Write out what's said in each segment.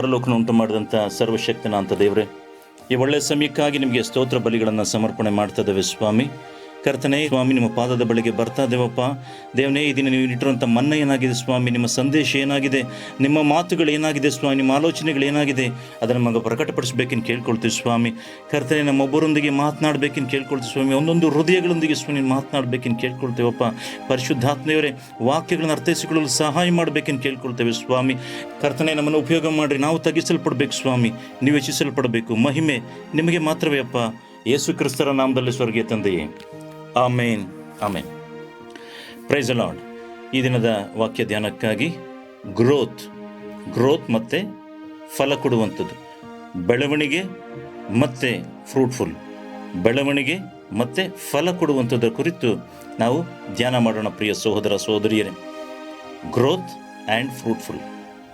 ಪರಲೋಕನ ಉಂಟು ಮಾಡಿದಂಥ ಸರ್ವಶಕ್ತನ ಅಂತ ದೇವರೇ, ಈ ಒಳ್ಳೆಯ ಸಮಯಕ್ಕಾಗಿ ನಿಮಗೆ ಸ್ತೋತ್ರ ಬಲಿಗಳನ್ನು ಸಮರ್ಪಣೆ ಮಾಡ್ತಾ ಸ್ವಾಮಿ. ಕರ್ತನೆ, ಸ್ವಾಮಿ, ನಿಮ್ಮ ಪಾದದ ಬಳಿಗೆ ಬರ್ತಾ ದೇವಪ್ಪ. ದೇವನೇ ದಿನ ನೀವು ಇಟ್ಟಿರುವಂಥ ಮನ್ನ ಏನಾಗಿದೆ ಸ್ವಾಮಿ, ನಿಮ್ಮ ಸಂದೇಶ ಏನಾಗಿದೆ? ನಿಮ್ಮ ಮಾತುಗಳು ಏನಾಗಿದೆ ಸ್ವಾಮಿ, ನಿಮ್ಮ ಆಲೋಚನೆಗಳು ಏನಾಗಿದೆ? ಅದನ್ನು ನಮಗೆ ಪ್ರಕಟಪಡಿಸ್ಬೇಕೆಂದು ಕೇಳ್ಕೊಳ್ತೀವಿ ಸ್ವಾಮಿ. ಕರ್ತನೆ, ನಮ್ಮೊಬ್ಬರೊಂದಿಗೆ ಮಾತನಾಡಬೇಕೆಂದು ಕೇಳ್ಕೊಳ್ತೀವಿ ಸ್ವಾಮಿ. ಒಂದೊಂದು ಹೃದಯಗಳೊಂದಿಗೆ ಸ್ವಾಮಿ ಮಾತನಾಡಬೇಕೆಂದು ಕೇಳ್ಕೊಳ್ತೇವಪ್ಪ. ಪರಿಶುದ್ಧಾತ್ಮೆಯವರೇ ವಾಕ್ಯಗಳನ್ನು ಅರ್ಥೈಸಿಕೊಳ್ಳಲು ಸಹಾಯ ಮಾಡಬೇಕೆಂದು ಕೇಳ್ಕೊಳ್ತೇವೆ ಸ್ವಾಮಿ. ಕರ್ತನೆ, ನಮ್ಮನ್ನು ಉಪಯೋಗ ಮಾಡಿರಿ. ನಾವು ತಗ್ಗಿಸಲ್ಪಡಬೇಕು ಸ್ವಾಮಿ. ನೀವು ಹೆಚ್ಚಿಸಲ್ಪಡಬೇಕು. ಮಹಿಮೆ ನಿಮಗೆ ಮಾತ್ರವೇ ಅಪ್ಪ. ಯೇಸು ಕ್ರಿಸ್ತರ ನಾಮದಲ್ಲಿ ಸ್ವರ್ಗೀಯ ತಂದೆಯೇ. ಆಮೇನ್ ಆಮೇನ್. ಪ್ರೈಸ್ ಲಾರ್ಡ್ ಈ ದಿನದ ವಾಕ್ಯ ಧ್ಯಾನಕ್ಕಾಗಿ ಗ್ರೋತ್ ಗ್ರೋತ್ ಮತ್ತು ಫಲ ಕೊಡುವಂಥದ್ದು. ಬೆಳವಣಿಗೆ ಮತ್ತು ಫ್ರೂಟ್ಫುಲ್ ಬೆಳವಣಿಗೆ ಮತ್ತು ಫಲ ಕೊಡುವಂಥದ್ದರ ಕುರಿತು ನಾವು ಧ್ಯಾನ ಮಾಡೋಣ ಪ್ರಿಯ ಸಹೋದರ ಸಹೋದರಿಯರೇ. ಗ್ರೋತ್ ಆ್ಯಂಡ್ ಫ್ರೂಟ್ಫುಲ್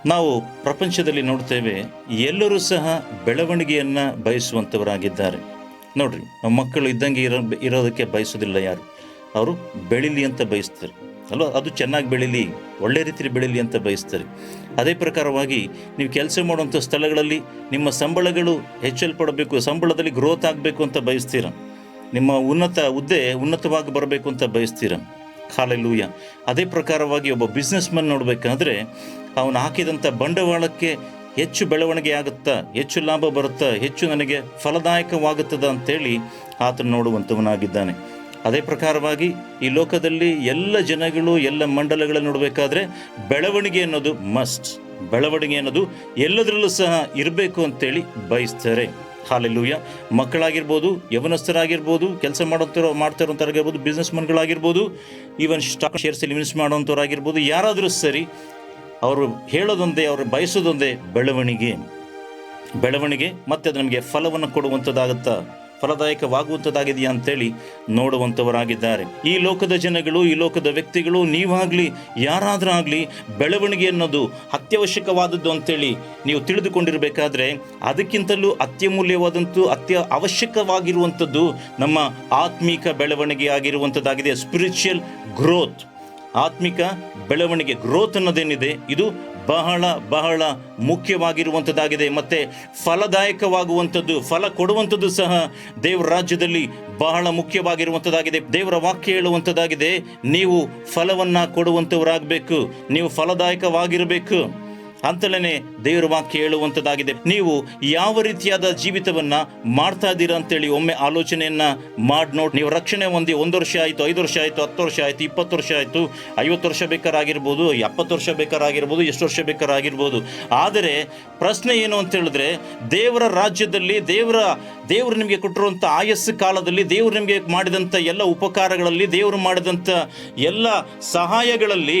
ನಾವು ಪ್ರಪಂಚದಲ್ಲಿ ನೋಡ್ತೇವೆ ಎಲ್ಲರೂ ಸಹ ಬೆಳವಣಿಗೆಯನ್ನು ಬಯಸುವಂಥವರಾಗಿದ್ದಾರೆ. ನೋಡ್ರಿ, ನಮ್ಮ ಮಕ್ಕಳು ಇದ್ದಂಗೆ ಇರೋ ಇರೋದಕ್ಕೆ ಬಯಸೋದಿಲ್ಲ ಯಾರು? ಅವರು ಬೆಳೀಲಿ ಅಂತ ಬಯಸ್ತಾರೆ. ಅಲ್ವಾ? ಅದು ಚೆನ್ನಾಗಿ ಬೆಳೀಲಿ, ಒಳ್ಳೆ ರೀತಿಯಲ್ಲಿ ಬೆಳೀಲಿ ಅಂತ ಬಯಸ್ತಾರೆ. ಅದೇ ಪ್ರಕಾರವಾಗಿ ನೀವು ಕೆಲಸ ಮಾಡುವಂಥ ಸ್ಥಳಗಳಲ್ಲಿ ನಿಮ್ಮ ಸಂಬಳಗಳು ಹೆಚ್ಚಲ್ಪಡಬೇಕು, ಸಂಬಳದಲ್ಲಿ ಗ್ರೋತ್ ಆಗಬೇಕು ಅಂತ ಬಯಸ್ತೀರ? ನಿಮ್ಮ ಉನ್ನತ ಹುದ್ದೆ ಉನ್ನತವಾಗಿ ಬರಬೇಕು ಅಂತ ಬಯಸ್ತೀರ? ಹಾಲೆಲೂಯ. ಅದೇ ಪ್ರಕಾರವಾಗಿ ಒಬ್ಬ ಬಿಸ್ನೆಸ್ ಮ್ಯಾನ್ ನೋಡಬೇಕಾದ್ರೆ, ಅವನು ಹಾಕಿದಂಥ ಬಂಡವಾಳಕ್ಕೆ ಹೆಚ್ಚು ಬೆಳವಣಿಗೆ ಆಗುತ್ತಾ ಹೆಚ್ಚು ಲಾಭ ಬರುತ್ತಾ, ಹೆಚ್ಚು ನನಗೆ ಫಲದಾಯಕವಾಗುತ್ತದ ಅಂತೇಳಿ ಆತನು ನೋಡುವಂಥವನಾಗಿದ್ದಾನೆ. ಅದೇ ಪ್ರಕಾರವಾಗಿ ಈ ಲೋಕದಲ್ಲಿ ಎಲ್ಲ ಜನಗಳು, ಎಲ್ಲ ಮಂಡಲಗಳನ್ನು ನೋಡಬೇಕಾದ್ರೆ ಬೆಳವಣಿಗೆ ಅನ್ನೋದು ಮಸ್ಟ್ ಬೆಳವಣಿಗೆ ಅನ್ನೋದು ಎಲ್ಲದರಲ್ಲೂ ಸಹ ಇರಬೇಕು ಅಂತೇಳಿ ಬಯಸ್ತಾರೆ. ಹಾಲೆಲ್ಲೂಯ ಮಕ್ಕಳಾಗಿರ್ಬೋದು, ಯವನಸ್ಥರಾಗಿರ್ಬೋದು, ಕೆಲಸ ಮಾಡೋಂಥವ್ರು ಮಾಡ್ತಿರೋಂಥವ್ರಾಗಿರ್ಬೋದು ಬಿಸ್ನೆಸ್ ಮನ್ಗಳಾಗಿರ್ಬೋದು ಈವನ್ ಸ್ಟಾಕ್ ಶೇರ್ಸಲ್ಲಿ ಇನ್ವೆಸ್ಟ್ ಮಾಡೋಂಥವ್ರಾಗಿರ್ಬೋದು ಯಾರಾದರೂ ಸರಿ ಅವರು ಹೇಳೋದೊಂದೇ ಅವರು ಬಯಸೋದೊಂದೇ ಬೆಳವಣಿಗೆ. ಬೆಳವಣಿಗೆ ಮತ್ತು ಅದು ನಮಗೆ ಫಲವನ್ನು ಕೊಡುವಂಥದ್ದಾಗುತ್ತಾ, ಫಲದಾಯಕವಾಗುವಂಥದ್ದಾಗಿದೆಯಾ ಅಂತೇಳಿ ನೋಡುವಂಥವರಾಗಿದ್ದಾರೆ. ಈ ಲೋಕದ ಜನಗಳು, ಈ ಲೋಕದ ವ್ಯಕ್ತಿಗಳು, ನೀವಾಗಲಿ, ಯಾರಾದರೂ ಆಗಲಿ ಬೆಳವಣಿಗೆ ಅನ್ನೋದು ಅತ್ಯವಶ್ಯಕವಾದದ್ದು ಅಂತೇಳಿ ನೀವು ತಿಳಿದುಕೊಂಡಿರಬೇಕಾದ್ರೆ, ಅದಕ್ಕಿಂತಲೂ ಅತ್ಯಮೂಲ್ಯವಾದಂಥ ಅತ್ಯ ಅವಶ್ಯಕವಾಗಿರುವಂಥದ್ದು ನಮ್ಮ ಆತ್ಮೀಕ ಬೆಳವಣಿಗೆ ಆಗಿರುವಂಥದ್ದಾಗಿದೆ ಸ್ಪಿರಿಚುವಲ್ ಗ್ರೋತ್ ಆತ್ಮಿಕ ಬೆಳವಣಿಗೆ ಗ್ರೋತ್ ಅನ್ನೋದೇನಿದೆ, ಇದು ಬಹಳ ಬಹಳ ಮುಖ್ಯವಾಗಿರುವಂಥದ್ದಾಗಿದೆ. ಮತ್ತು ಫಲದಾಯಕವಾಗುವಂಥದ್ದು, ಫಲ ಕೊಡುವಂಥದ್ದು ಸಹ ದೇವರ ರಾಜ್ಯದಲ್ಲಿ ಬಹಳ ಮುಖ್ಯವಾಗಿರುವಂಥದ್ದಾಗಿದೆ. ದೇವರ ವಾಕ್ಯ ಹೇಳುವಂಥದ್ದಾಗಿದೆ, ನೀವು ಫಲವನ್ನು ಕೊಡುವಂಥವರಾಗಬೇಕು, ನೀವು ಫಲದಾಯಕವಾಗಿರಬೇಕು. ಅಂತಲೇ ದೇವರ ವಾಕ್ಯ ಹೇಳುವಂಥದ್ದಾಗಿದೆ ನೀವು ಯಾವ ರೀತಿಯಾದ ಜೀವಿತವನ್ನ ಮಾಡ್ತಾ ಇದ್ದೀರಾ ಅಂತೇಳಿ ಒಮ್ಮೆ ಆಲೋಚನೆಯನ್ನ ಮಾಡಿ ನೋಡಿ. ನೀವು ರಕ್ಷಣೆ ಹೊಂದಿ ಒಂದು ವರ್ಷ ಆಯಿತು, ಐದು ವರ್ಷ ಆಯಿತು, ಹತ್ತು ವರ್ಷ ಆಯಿತು, ಇಪ್ಪತ್ತು ವರ್ಷ ಆಯಿತು, ಐವತ್ತು ವರ್ಷ ಬೇಕಾರಾಗಿರ್ಬೋದು, ಎಪ್ಪತ್ತು ವರ್ಷ ಬೇಕಾರಾಗಿರ್ಬೋದು, ಎಷ್ಟು ವರ್ಷ ಬೇಕಾರಾಗಿರ್ಬೋದು. ಆದರೆ ಪ್ರಶ್ನೆ ಏನು ಅಂತ ಹೇಳಿದ್ರೆ, ದೇವರ ರಾಜ್ಯದಲ್ಲಿ ದೇವರ, ದೇವರು ನಿಮಗೆ ಕೊಟ್ಟಿರುವಂಥ ಆಯಸ್ಸು ಕಾಲದಲ್ಲಿ ದೇವರು ನಿಮಗೆ ಮಾಡಿದಂಥ ಎಲ್ಲ ಉಪಕಾರಗಳಲ್ಲಿ ದೇವರು ಮಾಡಿದಂಥ ಎಲ್ಲ ಸಹಾಯಗಳಲ್ಲಿ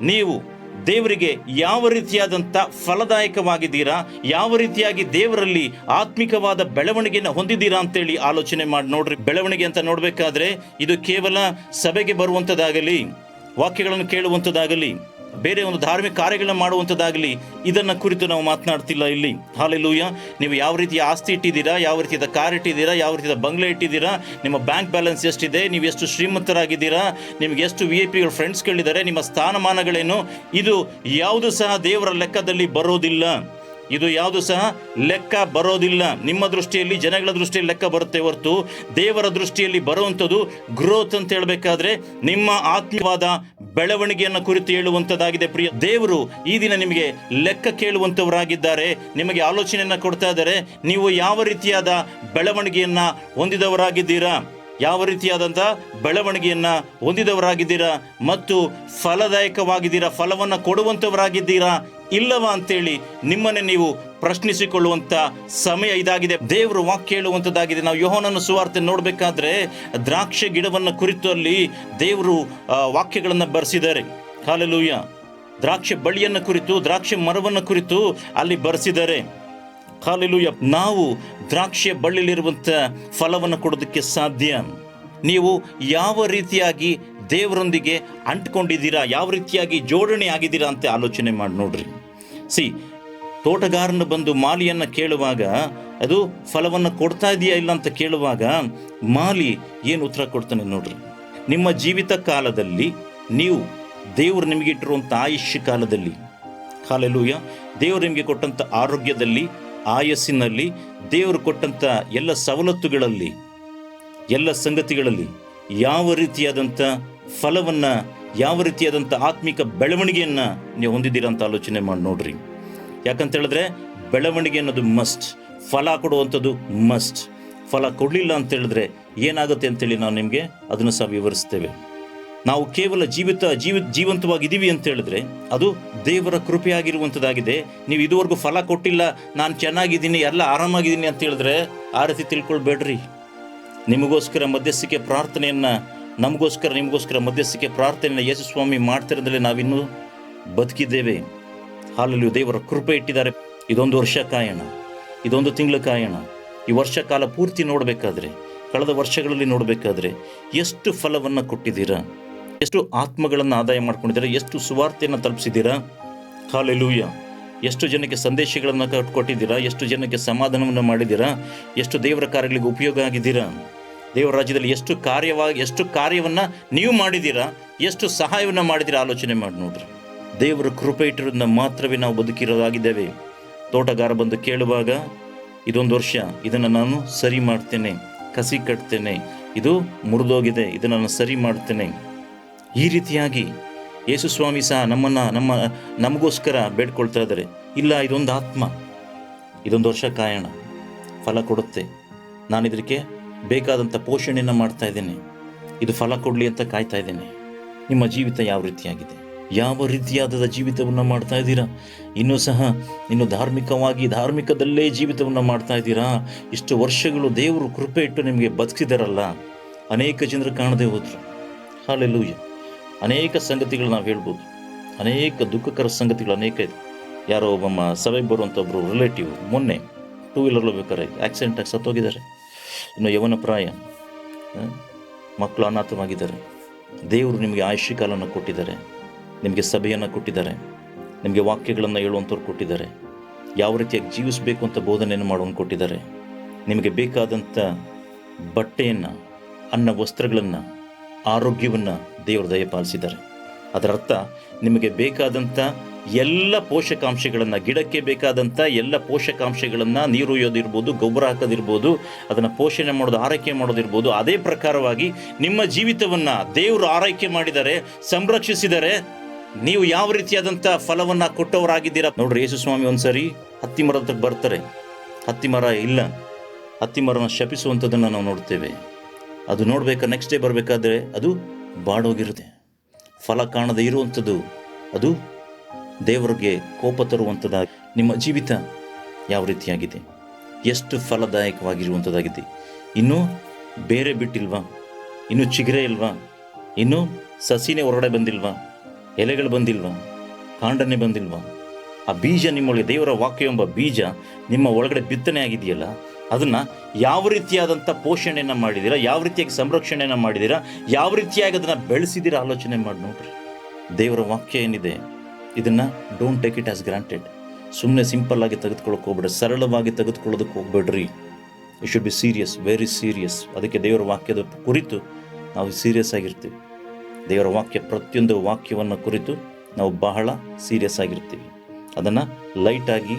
ನೀವು ದೇವರಿಗೆ ಯಾವ ರೀತಿಯಾದಂಥ ಫಲದಾಯಕವಾಗಿದ್ದೀರಾ, ಯಾವ ರೀತಿಯಾಗಿ ದೇವರಲ್ಲಿ ಆತ್ಮಿಕವಾದ ಬೆಳವಣಿಗೆಯನ್ನು ಹೊಂದಿದ್ದೀರಾ ಅಂತೇಳಿ ಆಲೋಚನೆ ಮಾಡಿ ನೋಡ್ರಿ. ಬೆಳವಣಿಗೆ ಅಂತ ನೋಡಬೇಕಾದ್ರೆ ಇದು ಕೇವಲ ಸಭೆಗೆ ಬರುವಂಥದ್ದಾಗಲಿ, ವಾಕ್ಯಗಳನ್ನು ಕೇಳುವಂಥದ್ದಾಗಲಿ ಬೇರೆ ಒಂದು ಧಾರ್ಮಿಕ ಕಾರ್ಯಗಳನ್ನ ಮಾಡುವಂಥದ್ದಾಗಲಿ, ಇದನ್ನು ಕುರಿತು ನಾವು ಮಾತನಾಡ್ತಿಲ್ಲ ಇಲ್ಲಿ. ಹಾಲೆಲೂಯ ನೀವು ಯಾವ ರೀತಿಯ ಆಸ್ತಿ ಇಟ್ಟಿದ್ದೀರಾ, ಯಾವ ರೀತಿಯಾದ ಕಾರ್ ಇಟ್ಟಿದ್ದೀರಾ, ಯಾವ ರೀತಿಯ ಬಂಗ್ಲೆ ಇಟ್ಟಿದ್ದೀರಾ, ನಿಮ್ಮ ಬ್ಯಾಂಕ್ ಬ್ಯಾಲೆನ್ಸ್ ಎಷ್ಟಿದೆ, ನೀವು ಎಷ್ಟು ಶ್ರೀಮಂತರಾಗಿದ್ದೀರಾ, ನಿಮ್ಗೆ ಎಷ್ಟು ವಿ ಐ ಪಿಗಳು ಫ್ರೆಂಡ್ಸ್ಗಳಿದ್ದಾರೆ ನಿಮ್ಮ ಸ್ಥಾನಮಾನಗಳೇನು, ಇದು ಯಾವುದು ಸಹ ದೇವರ ಲೆಕ್ಕದಲ್ಲಿ ಬರೋದಿಲ್ಲ. ಇದು ಯಾವುದು ಸಹ ಲೆಕ್ಕ ಬರೋದಿಲ್ಲ. ನಿಮ್ಮ ದೃಷ್ಟಿಯಲ್ಲಿ, ಜನಗಳ ದೃಷ್ಟಿಯಲ್ಲಿ ಲೆಕ್ಕ ಬರುತ್ತೆ ಹೊರತು ದೇವರ ದೃಷ್ಟಿಯಲ್ಲಿ ಬರುವಂಥದ್ದು ಗ್ರೋತ್ ಅಂತ ಹೇಳಬೇಕಾದ್ರೆ ನಿಮ್ಮ ಆತ್ಮೀಯವಾದ ಬೆಳವಣಿಗೆಯನ್ನು ಕುರಿತು ಹೇಳುವಂಥದ್ದಾಗಿದೆ ಪ್ರಿಯ ದೇವರು. ಈ ದಿನ ನಿಮಗೆ ಲೆಕ್ಕ ಕೇಳುವಂಥವರಾಗಿದ್ದಾರೆ. ನಿಮಗೆ ಆಲೋಚನೆಯನ್ನು ಕೊಡ್ತಾ ಇದ್ದಾರೆ. ನೀವು ಯಾವ ರೀತಿಯಾದ ಬೆಳವಣಿಗೆಯನ್ನು ಹೊಂದಿದವರಾಗಿದ್ದೀರಾ? ಯಾವ ರೀತಿಯಾದಂಥ ಬೆಳವಣಿಗೆಯನ್ನು ಹೊಂದಿದವರಾಗಿದ್ದೀರಾ? ಮತ್ತು ಫಲದಾಯಕವಾಗಿದ್ದೀರಾ? ಫಲವನ್ನು ಕೊಡುವಂಥವರಾಗಿದ್ದೀರಾ? ಇಲ್ಲವಾ ಅಂತೇಳಿ ನಿಮ್ಮನ್ನೇ ನೀವು ಪ್ರಶ್ನಿಸಿಕೊಳ್ಳುವಂತ ಸಮಯ ಇದಾಗಿದೆ. ದೇವರು ವಾಕ್ಯ ಹೇಳುವಂಥದ್ದಾಗಿದೆ ನಾವು ಯೋಹನನ್ನು ಸುವಾರ್ತೆ ನೋಡಬೇಕಾದ್ರೆ ದ್ರಾಕ್ಷಿ ಗಿಡವನ್ನು ಕುರಿತು ಅಲ್ಲಿ ದೇವರು ವಾಕ್ಯಗಳನ್ನು ಬರೆಸಿದ್ದಾರೆ. ಕಾಲಲೂಯ ದ್ರಾಕ್ಷಿ ಬಳ್ಳಿಯನ್ನು ಕುರಿತು, ದ್ರಾಕ್ಷಿ ಮರವನ್ನು ಕುರಿತು ಅಲ್ಲಿ ಬರೆಸಿದ್ದಾರೆ. ಕಾಲಲೂಯ ನಾವು ದ್ರಾಕ್ಷಿಯ ಬಳ್ಳಿಲಿರುವಂಥ ಫಲವನ್ನು ಕೊಡೋದಕ್ಕೆ ಸಾಧ್ಯ. ನೀವು ಯಾವ ರೀತಿಯಾಗಿ ದೇವರೊಂದಿಗೆ ಅಂಟ್ಕೊಂಡಿದ್ದೀರಾ? ಯಾವ ರೀತಿಯಾಗಿ ಜೋಡಣೆ ಆಗಿದ್ದೀರಾ ಅಂತ ಆಲೋಚನೆ ಮಾಡಿ ನೋಡ್ರಿ. ಸಿ, ತೋಟಗಾರನು ಬಂದು ಮಾಲಿಯನ್ನು ಕೇಳುವಾಗ, ಅದು ಫಲವನ್ನು ಕೊಡ್ತಾ ಇದೆಯಾ ಇಲ್ಲ ಅಂತ ಕೇಳುವಾಗ, ಮಾಲಿ ಏನು ಉತ್ತರ ಕೊಡ್ತಾನೆ ನೋಡ್ರಿ. ನಿಮ್ಮ ಜೀವಿತ ಕಾಲದಲ್ಲಿ ನೀವು ದೇವರು ನಿಮಗಿಟ್ಟಿರುವಂಥ ಆಯುಷ್ಯ ಕಾಲದಲ್ಲಿ ಕಾಲೆಲ್ಲೂಯ ದೇವರು ನಿಮಗೆ ಕೊಟ್ಟಂಥ ಆರೋಗ್ಯದಲ್ಲಿ, ಆಯಸ್ಸಿನಲ್ಲಿ, ದೇವರು ಕೊಟ್ಟಂಥ ಎಲ್ಲ ಸವಲತ್ತುಗಳಲ್ಲಿ, ಎಲ್ಲ ಸಂಗತಿಗಳಲ್ಲಿ ಯಾವ ರೀತಿಯಾದಂಥ ಫಲವನ್ನು ಯಾವ ರೀತಿಯಾದಂಥ ಆತ್ಮಿಕ ಬೆಳವಣಿಗೆಯನ್ನು ನೀವು ಹೊಂದಿದ್ದೀರಾ ಅಂತ ಆಲೋಚನೆ ಮಾಡಿ ನೋಡ್ರಿ. ಯಾಕಂತ ಹೇಳಿದ್ರೆ ಬೆಳವಣಿಗೆ ಅನ್ನೋದು ಮಸ್ಟ್ ಫಲ ಕೊಡುವಂಥದ್ದು ಮಸ್ಟ್ ಫಲ ಕೊಡಲಿಲ್ಲ ಅಂತ ಹೇಳಿದ್ರೆ ಏನಾಗುತ್ತೆ ಅಂತೇಳಿ ನಾವು ನಿಮಗೆ ಅದನ್ನು ಸಹ ವಿವರಿಸ್ತೇವೆ. ನಾವು ಕೇವಲ ಜೀವಿತ ಜೀವ ಜೀವಂತವಾಗಿದ್ದೀವಿ ಅಂತ ಹೇಳಿದ್ರೆ ಅದು ದೇವರ ಕೃಪೆಯಾಗಿರುವಂಥದ್ದಾಗಿದೆ. ನೀವು ಇದುವರೆಗೂ ಫಲ ಕೊಟ್ಟಿಲ್ಲ, ನಾನು ಚೆನ್ನಾಗಿದ್ದೀನಿ, ಎಲ್ಲ ಆರಾಮಾಗಿದ್ದೀನಿ ಅಂತ ಹೇಳಿದ್ರೆ ಆ ರೀತಿ ತಿಳ್ಕೊಳ್ಬೇಡ್ರಿ. ನಿಮಗೋಸ್ಕರ ಮಧ್ಯಸ್ಥಿಕೆ ಪ್ರಾರ್ಥನೆಯನ್ನು ನಮಗೋಸ್ಕರ, ನಿಮಗೋಸ್ಕರ ಮಧ್ಯಸ್ಥಿಕೆ ಪ್ರಾರ್ಥನೆಯನ್ನು ಯೇಸು ಸ್ವಾಮಿ ಮಾಡ್ತಿರೋದ್ರಲ್ಲಿ ನಾವಿನ್ನೂ ಬದುಕಿದ್ದೇವೆ. ಹಾಲಲ್ಲಿ ದೇವರ ಕೃಪೆ ಇಟ್ಟಿದ್ದಾರೆ. ಇದೊಂದು ವರ್ಷ ಕಾಯೋಣ, ಇದೊಂದು ತಿಂಗಳು ಕಾಯೋಣ. ಈ ವರ್ಷ ಕಾಲ ಪೂರ್ತಿ ನೋಡಬೇಕಾದ್ರೆ, ಕಳೆದ ವರ್ಷಗಳಲ್ಲಿ ನೋಡಬೇಕಾದ್ರೆ ಎಷ್ಟು ಫಲವನ್ನು ಕೊಟ್ಟಿದ್ದೀರಾ? ಎಷ್ಟು ಆತ್ಮಗಳನ್ನು ಆದಾಯ ಮಾಡ್ಕೊಂಡಿದ್ದೀರಾ? ಎಷ್ಟು ಸುವಾರ್ತೆಯನ್ನು ತಲುಪಿಸಿದ್ದೀರಾ? ಹಾಲೆಲೂಯ ಎಷ್ಟು ಜನಕ್ಕೆ ಸಂದೇಶಗಳನ್ನು ಕಟ್- ಕೊಟ್ಟಿದ್ದೀರಾ? ಎಷ್ಟು ಜನಕ್ಕೆ ಸಮಾಧಾನವನ್ನು ಮಾಡಿದ್ದೀರಾ? ಎಷ್ಟು ದೇವರ ಕಾರ್ಯಗಳಿಗೆ ಉಪಯೋಗ ಆಗಿದ್ದೀರಾ? ದೇವರ ರಾಜ್ಯದಲ್ಲಿ ಎಷ್ಟು ಕಾರ್ಯವಾಗಿ, ಎಷ್ಟು ಕಾರ್ಯವನ್ನು ನೀವು ಮಾಡಿದ್ದೀರಾ, ಎಷ್ಟು ಸಹಾಯವನ್ನು ಮಾಡಿದ್ದೀರಾ ಆಲೋಚನೆ ಮಾಡಿ ನೋಡ್ರಿ. ದೇವರ ಕೃಪೆ ಇಟ್ಟಿರೋದನ್ನ ಮಾತ್ರವೇ ನಾವು ಬದುಕಿರೋದಾಗಿದ್ದೇವೆ. ತೋಟಗಾರ ಬಂದು ಕೇಳುವಾಗ, ಇದೊಂದು ವರ್ಷ, ಇದನ್ನು ನಾನು ಸರಿ ಮಾಡ್ತೇನೆ, ಕಸಿ ಕಟ್ತೇನೆ, ಇದು ಮುರಿದೋಗಿದೆ, ಇದನ್ನು ನಾನು ಸರಿ ಮಾಡ್ತೇನೆ. ಈ ರೀತಿಯಾಗಿ ಯೇಸು ಸ್ವಾಮಿ ಸಹ ನಮ್ಮನ್ನು, ನಮ್ಮ, ನಮಗೋಸ್ಕರ ಬೇಡ್ಕೊಳ್ತಾ ಇದ್ದಾರೆ. ಇಲ್ಲ, ಇದೊಂದು ಆತ್ಮ. ಇದೊಂದು ವರ್ಷ ಕಾಯಣ. ಫಲ ಕೊಡುತ್ತೆ. ನಾನು ಇದಕ್ಕೆ ಬೇಕಾದಂಥ ಪೋಷಣೆಯನ್ನು ಮಾಡ್ತಾ ಇದ್ದೇನೆ. ಇದು ಫಲ ಕೊಡಲಿ ಅಂತ ಕಾಯ್ತಾ ಇದ್ದೇನೆ. ನಿಮ್ಮ ಜೀವಿತ ಯಾವ ರೀತಿಯಾಗಿದೆ? ಯಾವ ರೀತಿಯಾದ ಜೀವಿತವನ್ನು ಮಾಡ್ತಾ ಇದ್ದೀರಾ? ಇನ್ನೂ ಸಹ ಇನ್ನು ಧಾರ್ಮಿಕವಾಗಿ ಧಾರ್ಮಿಕದಲ್ಲೇ ಜೀವಿತವನ್ನು ಮಾಡ್ತಾ ಇದ್ದೀರಾ? ಇಷ್ಟು ವರ್ಷಗಳು ದೇವರು ಕೃಪೆ ಇಟ್ಟು ನಿಮಗೆ ಬದುಕಿದಾರಲ್ಲ ಅನೇಕ ಜನರು ಕಾಣದೆ ಹೋದರು. ಹಾಲೆಲ್ಲೂಯ್ಯ ಅನೇಕ ಸಂಗತಿಗಳು ನಾವು ಹೇಳ್ಬೋದು. ಅನೇಕ ದುಃಖಕರ ಸಂಗತಿಗಳು ಅನೇಕ ಇದೆ. ಯಾರೋ ಒಬ್ಬ ಸಭೆಗೆ ಬರುವಂಥ ಒಬ್ಬರು ರಿಲೇಟಿವ್ ಮೊನ್ನೆ ಟೂ ವೀಲರ್ ಬೇಕಾರೆ ಆಕ್ಸಿಡೆಂಟ್ ಆಗಿ ಸತ್ತೋಗಿದ್ದಾರೆ. ಇನ್ನು ಯವನ ಪ್ರಾಯ ಮಕ್ಕಳು ಅನಾಥವಾಗಿದ್ದಾರೆ. ದೇವರು ನಿಮಗೆ ಆಯುಷ್ಯ ಕೊಟ್ಟಿದ್ದಾರೆ. ನಿಮಗೆ ಸಭೆಯನ್ನು ಕೊಟ್ಟಿದ್ದಾರೆ. ನಿಮಗೆ ವಾಕ್ಯಗಳನ್ನು ಹೇಳುವಂಥವ್ರು ಕೊಟ್ಟಿದ್ದಾರೆ. ಯಾವ ರೀತಿಯಾಗಿ ಜೀವಿಸಬೇಕು ಅಂತ ಬೋಧನೆಯನ್ನು ಮಾಡೋನು ಕೊಟ್ಟಿದ್ದಾರೆ. ನಿಮಗೆ ಬೇಕಾದಂಥ ಬಟ್ಟೆಯನ್ನು, ಅನ್ನ ವಸ್ತ್ರಗಳನ್ನು, ಆರೋಗ್ಯವನ್ನು ದೇವರು ದಯಪಾಲಿಸಿದ್ದಾರೆ. ಅದರ ಅರ್ಥ ನಿಮಗೆ ಬೇಕಾದಂಥ ಎಲ್ಲ ಪೋಷಕಾಂಶಗಳನ್ನು, ಗಿಡಕ್ಕೆ ಬೇಕಾದಂಥ ಎಲ್ಲ ಪೋಷಕಾಂಶಗಳನ್ನು ನೀರು ಒಯ್ಯೋದಿರ್ಬೋದು ಗೊಬ್ಬರ ಹಾಕೋದಿರ್ಬೋದು, ಅದನ್ನು ಪೋಷಣೆ ಮಾಡೋದು, ಆರೈಕೆ ಮಾಡೋದಿರ್ಬೋದು, ಅದೇ ಪ್ರಕಾರವಾಗಿ ನಿಮ್ಮ ಜೀವಿತವನ್ನು ದೇವರು ಆರೈಕೆ ಮಾಡಿದರೆ, ಸಂರಕ್ಷಿಸಿದರೆ ನೀವು ಯಾವ ರೀತಿಯಾದಂಥ ಫಲವನ್ನು ಕೊಟ್ಟವರಾಗಿದ್ದೀರಾ? ನೋಡ್ರಿ, ಯೇಸು ಸ್ವಾಮಿ ಒಂದ್ಸರಿ ಹತ್ತಿ ಮರದ ಬರ್ತಾರೆ. ಹತ್ತಿ ಮರ ಇಲ್ಲ. ಹತ್ತಿ ಮರನ ಶಪಿಸುವಂಥದ್ದನ್ನು ನಾವು ನೋಡ್ತೇವೆ. ಅದು ನೋಡಬೇಕಾ ನೆಕ್ಸ್ಟ್ ಡೇ ಬರಬೇಕಾದ್ರೆ ಅದು ಬಾಡೋಗಿರುತ್ತೆ. ಫಲ ಕಾಣದೇ ಇರುವಂಥದ್ದು ಅದು ದೇವರಿಗೆ ಕೋಪ ತರುವಂಥದ್ದಾಗಿ ನಿಮ್ಮ ಜೀವಿತ ಯಾವ ರೀತಿಯಾಗಿದೆ? ಎಷ್ಟು ಫಲದಾಯಕವಾಗಿರುವಂಥದ್ದಾಗಿದೆ? ಇನ್ನೂ ಬೇರೆ ಬಿಟ್ಟಿಲ್ವಾ? ಇನ್ನೂ ಚಿಗುರೆ ಇಲ್ವಾ? ಇನ್ನೂ ಸಸಿನೇ ಹೊರಗಡೆ ಬಂದಿಲ್ವಾ? ಎಲೆಗಳು ಬಂದಿಲ್ವಾ? ಕಾಂಡನೆ ಬಂದಿಲ್ವಾ? ಆ ಬೀಜ ನಿಮ್ಮೊಳಗೆ ದೇವರ ವಾಕ್ಯ ಎಂಬ ಬೀಜ ನಿಮ್ಮ ಒಳಗಡೆ ಬಿತ್ತನೆ ಆಗಿದೆಯಲ್ಲ, ಅದನ್ನು ಯಾವ ರೀತಿಯಾದಂಥ ಪೋಷಣೆಯನ್ನು ಮಾಡಿದ್ದೀರಾ ಯಾವ ರೀತಿಯಾಗಿ ಸಂರಕ್ಷಣೆಯನ್ನು ಮಾಡಿದ್ದೀರಾ ಯಾವ ರೀತಿಯಾಗಿ ಅದನ್ನು ಬೆಳೆಸಿದ್ದೀರಾ ಆಲೋಚನೆ ಮಾಡಿ ನೋಡ್ರಿ. ದೇವರ ವಾಕ್ಯ ಏನಿದೆ? ಇದನ್ನು don't take it as granted ಸುಮ್ಮನೆ ಸಿಂಪಲ್ ಆಗಿ ತೆಗೆದುಕೊಳ್ಳೋಕೆ ಹೋಗ್ಬೇಡ್ರಿ, ಸರಳವಾಗಿ ತೆಗೆದುಕೊಳ್ಳೋದಕ್ಕೆ ಹೋಗ್ಬೇಡ್ರಿ. You should be serious very serious ಅದಕ್ಕೆ ದೇವರ ವಾಕ್ಯದ ಕುರಿತು ನಾವು ಸೀರಿಯಸ್ ಆಗಿರ್ತೀವಿ. ದೇವರ ವಾಕ್ಯ ಪ್ರತಿಯೊಂದು ವಾಕ್ಯವನ್ನು ಕುರಿತು ನಾವು ಬಹಳ ಸೀರಿಯಸ್ ಆಗಿರ್ತೀವಿ. ಅದನ್ನು ಲೈಟಾಗಿ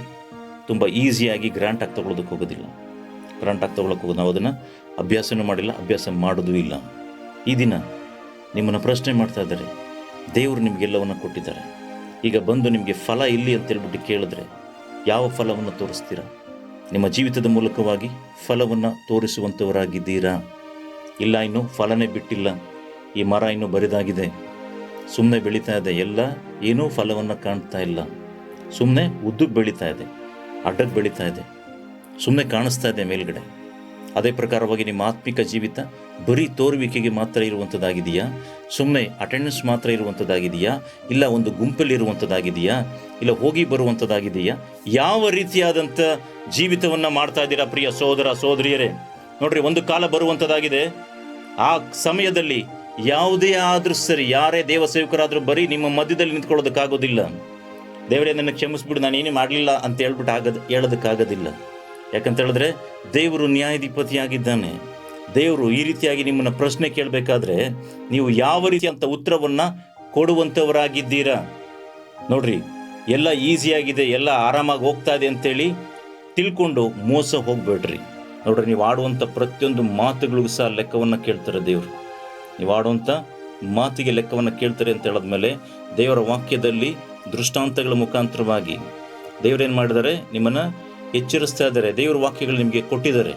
ತುಂಬ ಈಸಿಯಾಗಿ ಗ್ರ್ಯಾಂಟ್ ಆಗಿ ತಗೊಳ್ಳೋದಕ್ಕೆ ಹೋಗೋದಿಲ್ಲ. ಗ್ರ್ಯಾಂಟ್ ಆಗಿ ತಗೊಳಕ್ಕೆ ಹೋಗೋದು, ನಾವು ಅದನ್ನು ಅಭ್ಯಾಸನೂ ಮಾಡಿಲ್ಲ, ಅಭ್ಯಾಸ ಮಾಡೋದೂ ಇಲ್ಲ. ಈ ದಿನ ನಿಮ್ಮನ್ನು ಪ್ರಶ್ನೆ ಮಾಡ್ತಾ ಇದ್ದಾರೆ. ದೇವರು ನಿಮಗೆಲ್ಲವನ್ನು ಕೊಟ್ಟಿದ್ದಾರೆ. ಈಗ ಬಂದು ನಿಮಗೆ ಫಲ ಇಲ್ಲಿ ಅಂತ ಹೇಳ್ಬಿಟ್ಟು ಕೇಳಿದ್ರೆ ಯಾವ ಫಲವನ್ನು ತೋರಿಸ್ತೀರಾ? ನಿಮ್ಮ ಜೀವಿತದ ಮೂಲಕವಾಗಿ ಫಲವನ್ನು ತೋರಿಸುವಂಥವರಾಗಿದ್ದೀರಾ ಇಲ್ಲ, ಇನ್ನೂ ಫಲನೇ ಬಿಟ್ಟಿಲ್ಲ. ಈ ಮರ ಇನ್ನೂ ಬರಿದಾಗಿದೆ. ಸುಮ್ಮನೆ ಬೆಳೀತಾ ಇದೆ. ಎಲ್ಲ ಏನೂ ಫಲವನ್ನು ಕಾಣ್ತಾ ಇಲ್ಲ. ಸುಮ್ಮನೆ ಉದ್ದಕ್ಕೆ ಬೆಳೀತಾ ಇದೆ. ಅಡ್ಡಕ್ಕೆ ಬೆಳೀತಾ ಇದೆ. ಸುಮ್ಮನೆ ಕಾಣಿಸ್ತಾ ಇದೆ ಮೇಲ್ಗಡೆ. ಅದೇ ಪ್ರಕಾರವಾಗಿ ನಿಮ್ಮ ಆತ್ಮಿಕ ಜೀವಿತ ಬರೀ ತೋರುವಿಕೆಗೆ ಮಾತ್ರ ಇರುವಂಥದ್ದಾಗಿದೆಯಾ ಸುಮ್ಮನೆ ಅಟೆಂಡೆನ್ಸ್ ಮಾತ್ರ ಇರುವಂಥದ್ದಾಗಿದೆಯಾ ಇಲ್ಲ ಒಂದು ಗುಂಪಲ್ಲಿ ಇರುವಂಥದ್ದಾಗಿದೆಯಾ ಇಲ್ಲ ಹೋಗಿ ಬರುವಂಥದ್ದಾಗಿದೆಯಾ ಯಾವ ರೀತಿಯಾದಂಥ ಜೀವಿತವನ್ನು ಮಾಡ್ತಾ ಇದ್ದೀರಾ ಪ್ರಿಯ ಸೋದರ ಸೋದರಿಯರೇ? ನೋಡ್ರಿ, ಒಂದು ಕಾಲ ಬರುವಂಥದ್ದಾಗಿದೆ ಆ ಸಮಯದಲ್ಲಿ ಯಾವುದೇ ಆದರೂ ಸರಿ, ಯಾರೇ ದೇವ ಸೇವಕರಾದರೂ ಬರೀ ನಿಮ್ಮ ಮಧ್ಯದಲ್ಲಿ ನಿಂತ್ಕೊಳ್ಳೋದಕ್ಕಾಗೋದಿಲ್ಲ. ದೇವರೇ, ನನ್ನ ಕ್ಷಮಿಸ್ಬಿಡು ನಾನು ಏನೇ ಮಾಡಲಿಲ್ಲ ಅಂತ ಹೇಳ್ಬಿಟ್ಟು ಆಗದ ಹೇಳೋದಕ್ಕಾಗೋದಿಲ್ಲ. ಯಾಕಂತ ಹೇಳಿದ್ರೆ ದೇವರು ನ್ಯಾಯಾಧಿಪತಿಯಾಗಿದ್ದಾನೆ. ದೇವರು ಈ ರೀತಿಯಾಗಿ ನಿಮ್ಮನ್ನು ಪ್ರಶ್ನೆ ಕೇಳಬೇಕಾದ್ರೆ ನೀವು ಯಾವ ರೀತಿ ಅಂತ ಉತ್ತರವನ್ನು ಕೊಡುವಂಥವರಾಗಿದ್ದೀರಾ ನೋಡ್ರಿ, ಎಲ್ಲ ಈಸಿಯಾಗಿದೆ ಎಲ್ಲ ಆರಾಮಾಗಿ ಹೋಗ್ತಾ ಇದೆ ಅಂತೇಳಿ ತಿಳ್ಕೊಂಡು ಮೋಸ ಹೋಗ್ಬೇಡ್ರಿ. ನೋಡ್ರಿ, ನೀವು ಆಡುವಂಥ ಪ್ರತಿಯೊಂದು ಮಾತುಗಳಿಗೂ ಸಹ ಲೆಕ್ಕವನ್ನು ಕೇಳ್ತಾರೆ ದೇವರು. ನೀವು ಆಡುವಂಥ ಮಾತಿಗೆ ಲೆಕ್ಕವನ್ನು ಕೇಳ್ತಾರೆ ಅಂತ ಹೇಳಿದ ಮೇಲೆ ದೇವರ ವಾಕ್ಯದಲ್ಲಿ ದೃಷ್ಟಾಂತಗಳ ಮುಖಾಂತರವಾಗಿ ದೇವರೇನು ಮಾಡಿದ್ದಾರೆ? ನಿಮ್ಮನ್ನು ಎಚ್ಚರಿಸ್ತಾ ಇದ್ದಾರೆ. ದೇವರ ವಾಕ್ಯಗಳು ನಿಮಗೆ ಕೊಟ್ಟಿದ್ದಾರೆ.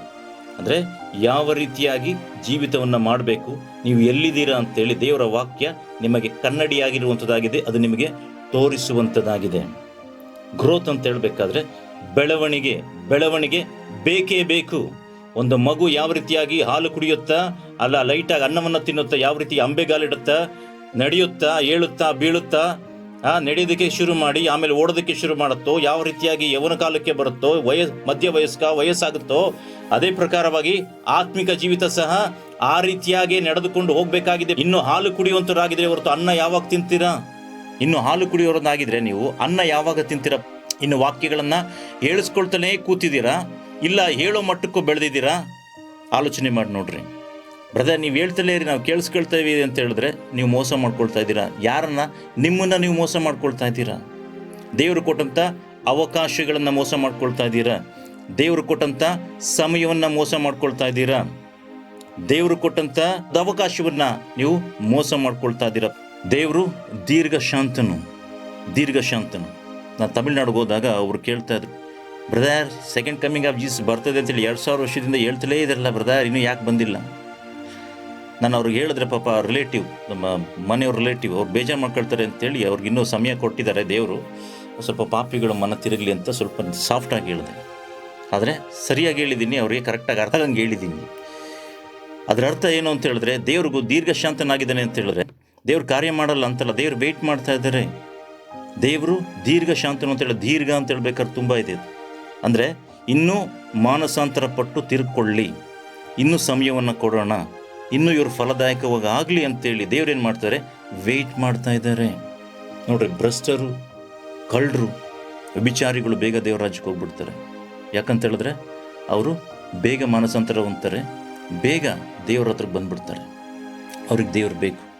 ಅಂದರೆ ಯಾವ ರೀತಿಯಾಗಿ ಜೀವಿತವನ್ನು ಮಾಡಬೇಕು, ನೀವು ಎಲ್ಲಿದ್ದೀರಾ ಅಂತೇಳಿ ದೇವರ ವಾಕ್ಯ ನಿಮಗೆ ಕನ್ನಡಿಯಾಗಿರುವಂಥದ್ದಾಗಿದೆ ಅದು ನಿಮಗೆ ತೋರಿಸುವಂಥದ್ದಾಗಿದೆ ಗ್ರೋತ್ ಅಂತ ಹೇಳಬೇಕಾದ್ರೆ ಬೆಳವಣಿಗೆ ಬೆಳವಣಿಗೆ ಬೇಕೇ ಬೇಕು. ಒಂದು ಮಗು ಯಾವ ರೀತಿಯಾಗಿ ಹಾಲು ಕುಡಿಯುತ್ತಾ, ಅಲ್ಲ ಲೈಟಾಗಿ ಅನ್ನವನ್ನು ತಿನ್ನುತ್ತಾ, ಯಾವ ರೀತಿ ಅಂಬೆಗಾಲಿಡುತ್ತಾ, ನಡೆಯುತ್ತಾ, ಏಳುತ್ತಾ, ಬೀಳುತ್ತಾ ನಡೆಯೋದಕ್ಕೆ ಶುರು ಮಾಡಿ, ಆಮೇಲೆ ಓಡೋದಕ್ಕೆ ಶುರು ಮಾಡುತ್ತೋ, ಯಾವ ರೀತಿಯಾಗಿ ಯವನ ಕಾಲಕ್ಕೆ ಬರುತ್ತೋ, ವಯಸ್ ಮಧ್ಯ ವಯಸ್ಕ ವಯಸ್ಸಾಗುತ್ತೋ, ಅದೇ ಪ್ರಕಾರವಾಗಿ ಆತ್ಮಿಕ ಜೀವಿತ ಸಹ ಆ ರೀತಿಯಾಗಿ ನಡೆದುಕೊಂಡು ಹೋಗಬೇಕಾಗಿದೆ. ಇನ್ನು ಹಾಲು ಕುಡಿಯುವಂತರಾಗಿದ್ರೆ ಹೊರತು ಅನ್ನ ಯಾವಾಗ ತಿಂತೀರಾ? ಇನ್ನು ಹಾಲು ಕುಡಿಯೋರನ್ನಾಗಿದ್ರೆ ನೀವು ಅನ್ನ ಯಾವಾಗ ತಿಂತೀರ? ಇನ್ನು ವಾಕ್ಯಗಳನ್ನು ಹೇಳಿಸ್ಕೊಳ್ತಾನೆ ಕೂತಿದ್ದೀರಾ? ಇಲ್ಲ ಹೇಳೋ ಮಟ್ಟಕ್ಕೂ ಬೆಳೆದಿದ್ದೀರಾ? ಆಲೋಚನೆ ಮಾಡಿ ನೋಡ್ರಿ. ಬ್ರದರ್ ನೀವು ಹೇಳ್ತಲೇ ಇರಿ, ನಾವು ಕೇಳಿಸ್ಕೊಳ್ತಾ ಇದೀವಿ ಅಂತ ಹೇಳಿದ್ರೆ ನೀವು ಮೋಸ ಮಾಡ್ಕೊಳ್ತಾ ಇದ್ದೀರಾ? ಯಾರನ್ನ? ನಿಮ್ಮನ್ನು ನೀವು ಮೋಸ ಮಾಡ್ಕೊಳ್ತಾ ಇದ್ದೀರಾ? ದೇವರು ಕೊಟ್ಟಂಥ ಅವಕಾಶಗಳನ್ನು ಮೋಸ ಮಾಡ್ಕೊಳ್ತಾ ಇದ್ದೀರಾ? ದೇವರು ಕೊಟ್ಟಂಥ ಸಮಯವನ್ನು ಮೋಸ ಮಾಡ್ಕೊಳ್ತಾ ಇದ್ದೀರಾ? ದೇವರು ಕೊಟ್ಟಂಥ ಅವಕಾಶವನ್ನ ನೀವು ಮೋಸ ಮಾಡ್ಕೊಳ್ತಾ ಇದ್ದೀರಾ? ದೇವರು ದೀರ್ಘ ಶಾಂತನು ದೀರ್ಘ ಶಾಂತನು ನಾನು ತಮಿಳ್ನಾಡಿಗೆ ಹೋದಾಗ ಅವರು ಕೇಳ್ತಾ ಇದ್ರು brother second coming of Jesus ಬರ್ತದೆ ಅಂತೇಳಿ ಎರಡು ಸಾವಿರ ವರ್ಷದಿಂದ ಹೇಳ್ತಲೇ ಇದಾರಲ್ಲ ಬ್ರದರ್ ಇನ್ನೂ ಯಾಕೆ ಬಂದಿಲ್ಲ? ನಾನು ಅವ್ರಿಗೆ ಹೇಳಿದ್ರೆ ಪಾಪ ರಿಲೇಟಿವ್ ನಮ್ಮ ಮನೆಯವ್ರ ರಿಲೇಟಿವ್ ಅವ್ರು ಬೇಜಾರು ಮಾಡ್ಕೊಳ್ತಾರೆ ಅಂತೇಳಿ ಅವ್ರಿಗೆ ಇನ್ನೂ ಸಮಯ ಕೊಟ್ಟಿದ್ದಾರೆ ದೇವರು. ಸ್ವಲ್ಪ ಪಾಪಿಗಳು ಮನ ತಿರುಗಲಿ ಅಂತ ಸ್ವಲ್ಪ ಸಾಫ್ಟಾಗಿ ಹೇಳಿದೆ. ಆದರೆ ಸರಿಯಾಗಿ ಹೇಳಿದ್ದೀನಿ ಅವ್ರಿಗೆ ಕರೆಕ್ಟಾಗಿ ಅರ್ಥ ಹಂಗೆ ಹೇಳಿದ್ದೀನಿ ಅದರ ಅರ್ಥ ಏನು ಅಂತ ಹೇಳಿದ್ರೆ, ದೇವ್ರಿಗೂ ದೀರ್ಘ ಶಾಂತನಾಗಿದ್ದಾನೆ ಅಂತ ಹೇಳಿದ್ರೆ, ದೇವ್ರು ಕಾರ್ಯ ಮಾಡಲ್ಲ ಅಂತಲ್ಲ, ದೇವ್ರು ವೆಯ್ಟ್ ಮಾಡ್ತಾ ಇದ್ದಾರೆ. ದೇವರು ದೀರ್ಘ ಶಾಂತನು ಅಂತ ಹೇಳಿ ದೀರ್ಘ ಅಂತ ಹೇಳ್ಬೇಕಾದ್ರೆ ತುಂಬ ಇದೆ ಅದು. ಅಂದರೆ ಇನ್ನೂ ಮಾನಸಾಂತರ ಪಟ್ಟು ತಿರ್ಕೊಳ್ಳಿ, ಇನ್ನೂ ಸಮಯವನ್ನು ಕೊಡೋಣ ಇನ್ನೂ ಇವರು ಫಲದಾಯಕವಾಗಿ ಆಗಲಿ ಅಂತೇಳಿ ದೇವ್ರೇನು ಮಾಡ್ತಾರೆ? ವೆಯ್ಟ್ ಮಾಡ್ತಾ ಇದ್ದಾರೆ. ನೋಡ್ರಿ, ಭ್ರಷ್ಟರು, ಕಳ್ಳರು ವಿಚಾರಿಗಳು ಬೇಗ ದೇವ್ರ ಹೋಗ್ಬಿಡ್ತಾರೆ. ಯಾಕಂತ ಹೇಳಿದ್ರೆ, ಅವರು ಬೇಗ ಮಾನಸಾಂತರ ಹೊಂತಾರೆ ಬೇಗ ದೇವ್ರ ಹತ್ರ ಬಂದ್ಬಿಡ್ತಾರೆ. ಅವ್ರಿಗೆ ದೇವ್ರು ಬೇಕು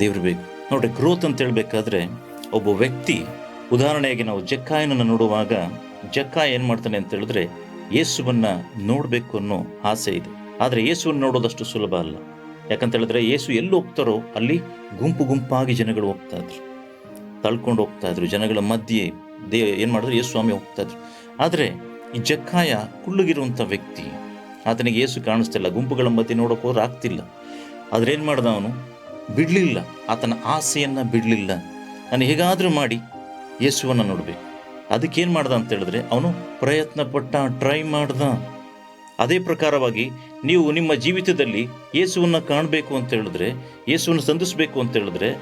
ದೇವ್ರು ಬೇಕು. ನೋಡ್ರಿ ಗ್ರೋತ್ ಅಂತ ಹೇಳಬೇಕಾದ್ರೆ, ಒಬ್ಬ ವ್ಯಕ್ತಿ ಉದಾಹರಣೆಗೆ ನಾವು ಜಕ್ಕಾಯನನ್ನು ನೋಡುವಾಗ, ಜಕ್ಕಾಯ ಏನು ಮಾಡ್ತಾನೆ ಅಂತ ಹೇಳಿದ್ರೆ, ಯೇಸುವನ್ನು ನೋಡಬೇಕು ಅನ್ನೋ ಆಸೆ ಇದೆ. ಆದರೆ ಯೇಸುವನ್ನು ನೋಡೋದಷ್ಟು ಸುಲಭ ಅಲ್ಲ. ಯಾಕಂತ ಹೇಳಿದ್ರೆ ಯೇಸು ಎಲ್ಲಿ ಹೋಗ್ತಾರೋ ಅಲ್ಲಿ ಗುಂಪು ಗುಂಪಾಗಿ ಜನಗಳು ಹೋಗ್ತಾ ಇದ್ರು. ತಳ್ಕೊಂಡು ಹೋಗ್ತಾ ಇದ್ರು. ಜನಗಳ ಮಧ್ಯೆ ದೇ ಏನು ಮಾಡಿದ್ರು? ಯೇಸು ಸ್ವಾಮಿ ಹೋಗ್ತಾ ಇದ್ರು. ಆದರೆ ಈ ಜಕ್ಕಾಯ ಕುಳ್ಳುಗಿರುವಂಥ ವ್ಯಕ್ತಿ, ಆತನಿಗೆ ಏಸು ಕಾಣಿಸ್ತಿಲ್ಲ ಗುಂಪುಗಳ ಮಧ್ಯೆ ನೋಡೋಕೆ ಹೋದ್ರೆ ಆಗ್ತಿಲ್ಲ. ಆದ್ರೆ ಏನು ಮಾಡ್ದ ಅವನು? ಬಿಡಲಿಲ್ಲ. ಆತನ ಆಸೆಯನ್ನು ಬಿಡಲಿಲ್ಲ. ನಾನು ಹೇಗಾದರೂ ಮಾಡಿ ಯೇಸುವನ್ನು ನೋಡಬೇಕು. ಅದಕ್ಕೇನು ಮಾಡ್ದ ಅಂತ ಹೇಳಿದ್ರೆ, ಅವನು ಪ್ರಯತ್ನ ಪಟ್ಟ ಟ್ರೈ ಮಾಡ್ದ. ಅದೇ ಪ್ರಕಾರವಾಗಿ ನೀವು ನಿಮ್ಮ ಜೀವಿತದಲ್ಲಿ ಯೇಸುವನ್ನು ಕಾಣಬೇಕು ಅಂತ ಹೇಳಿದ್ರೆ, ಯೇಸುವನ್ನು ಸಂಧಿಸಬೇಕು ಅಂತ ಹೇಳಿದ್ರೆ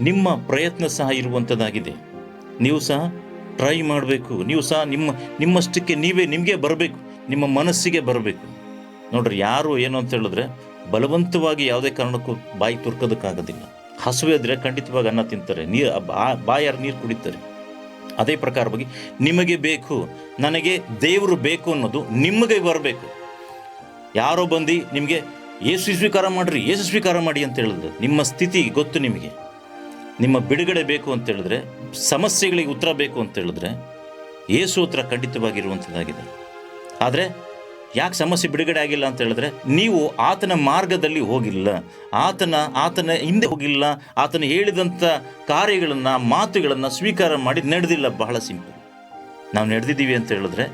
ನಿಮ್ಮ ಪ್ರಯತ್ನ ಸಹ ಇರುವಂಥದ್ದಾಗಿದೆ ನೀವು ಸಹ ಟ್ರೈ ಮಾಡಬೇಕು. ನೀವು ಸಹ ನಿಮ್ಮ, ನಿಮ್ಮಷ್ಟಕ್ಕೆ ನೀವೇ ನಿಮಗೆ ಬರಬೇಕು. ನಿಮ್ಮ ಮನಸ್ಸಿಗೆ ಬರಬೇಕು. ನೋಡ್ರಿ, ಯಾರು ಏನು ಅಂತ ಹೇಳಿದ್ರೆ ಬಲವಂತವಾಗಿ ಯಾವುದೇ ಕಾರಣಕ್ಕೂ ಬಾಯಿ ತುರ್ಕೋದಕ್ಕಾಗೋದಿಲ್ಲ. ಹಸುವೆ ಖಂಡಿತವಾಗಿ ಅನ್ನ ತಿಂತಾರೆ. ನೀರು ಬಾಯಾರು ನೀರು ಕುಡಿತಾರೆ. ಅದೇ ಪ್ರಕಾರವಾಗಿ ನಿಮಗೆ ಬೇಕು, ನನಗೆ ದೇವರು ಬೇಕು ಅನ್ನೋದು ನಿಮಗೆ ಬರಬೇಕು. ಯಾರೋ ಬಂದು ನಿಮಗೆ ಏಸು ಸ್ವೀಕಾರ ಮಾಡಿರಿ ಏಸು ಸ್ವೀಕಾರ ಮಾಡಿ ಅಂತ ಹೇಳಿದ್ರೆ. ನಿಮ್ಮ ಸ್ಥಿತಿ ಗೊತ್ತು ನಿಮಗೆ. ನಿಮ್ಮ ಬಿಡುಗಡೆ ಬೇಕು ಅಂತ ಹೇಳಿದ್ರೆ, ಸಮಸ್ಯೆಗಳಿಗೆ ಉತ್ತರ ಬೇಕು ಅಂತ ಹೇಳಿದ್ರೆ ಏಸು ಉತ್ತರ ಖಂಡಿತವಾಗಿರುವಂಥದ್ದಾಗಿದೆ. ಆದರೆ ಯಾಕೆ ಸಮಸ್ಯೆ ಬಿಡುಗಡೆ ಆಗಿಲ್ಲ ಅಂತ ಹೇಳಿದ್ರೆ, ನೀವು ಆತನ ಮಾರ್ಗದಲ್ಲಿ ಹೋಗಿಲ್ಲ. ಆತನ ಆತನ ಹಿಂದೆ ಹೋಗಿಲ್ಲ. ಆತನ ಹೇಳಿದಂಥ ಕಾರ್ಯಗಳನ್ನು, ಮಾತುಗಳನ್ನು ಸ್ವೀಕಾರ ಮಾಡಿ ನಡೆದಿಲ್ಲ. ಬಹಳ ಸಿಂಪಲ್. ನಾವು ನಡೆದಿದ್ದೀವಿ ಅಂತ ಹೇಳಿದ್ರೆ,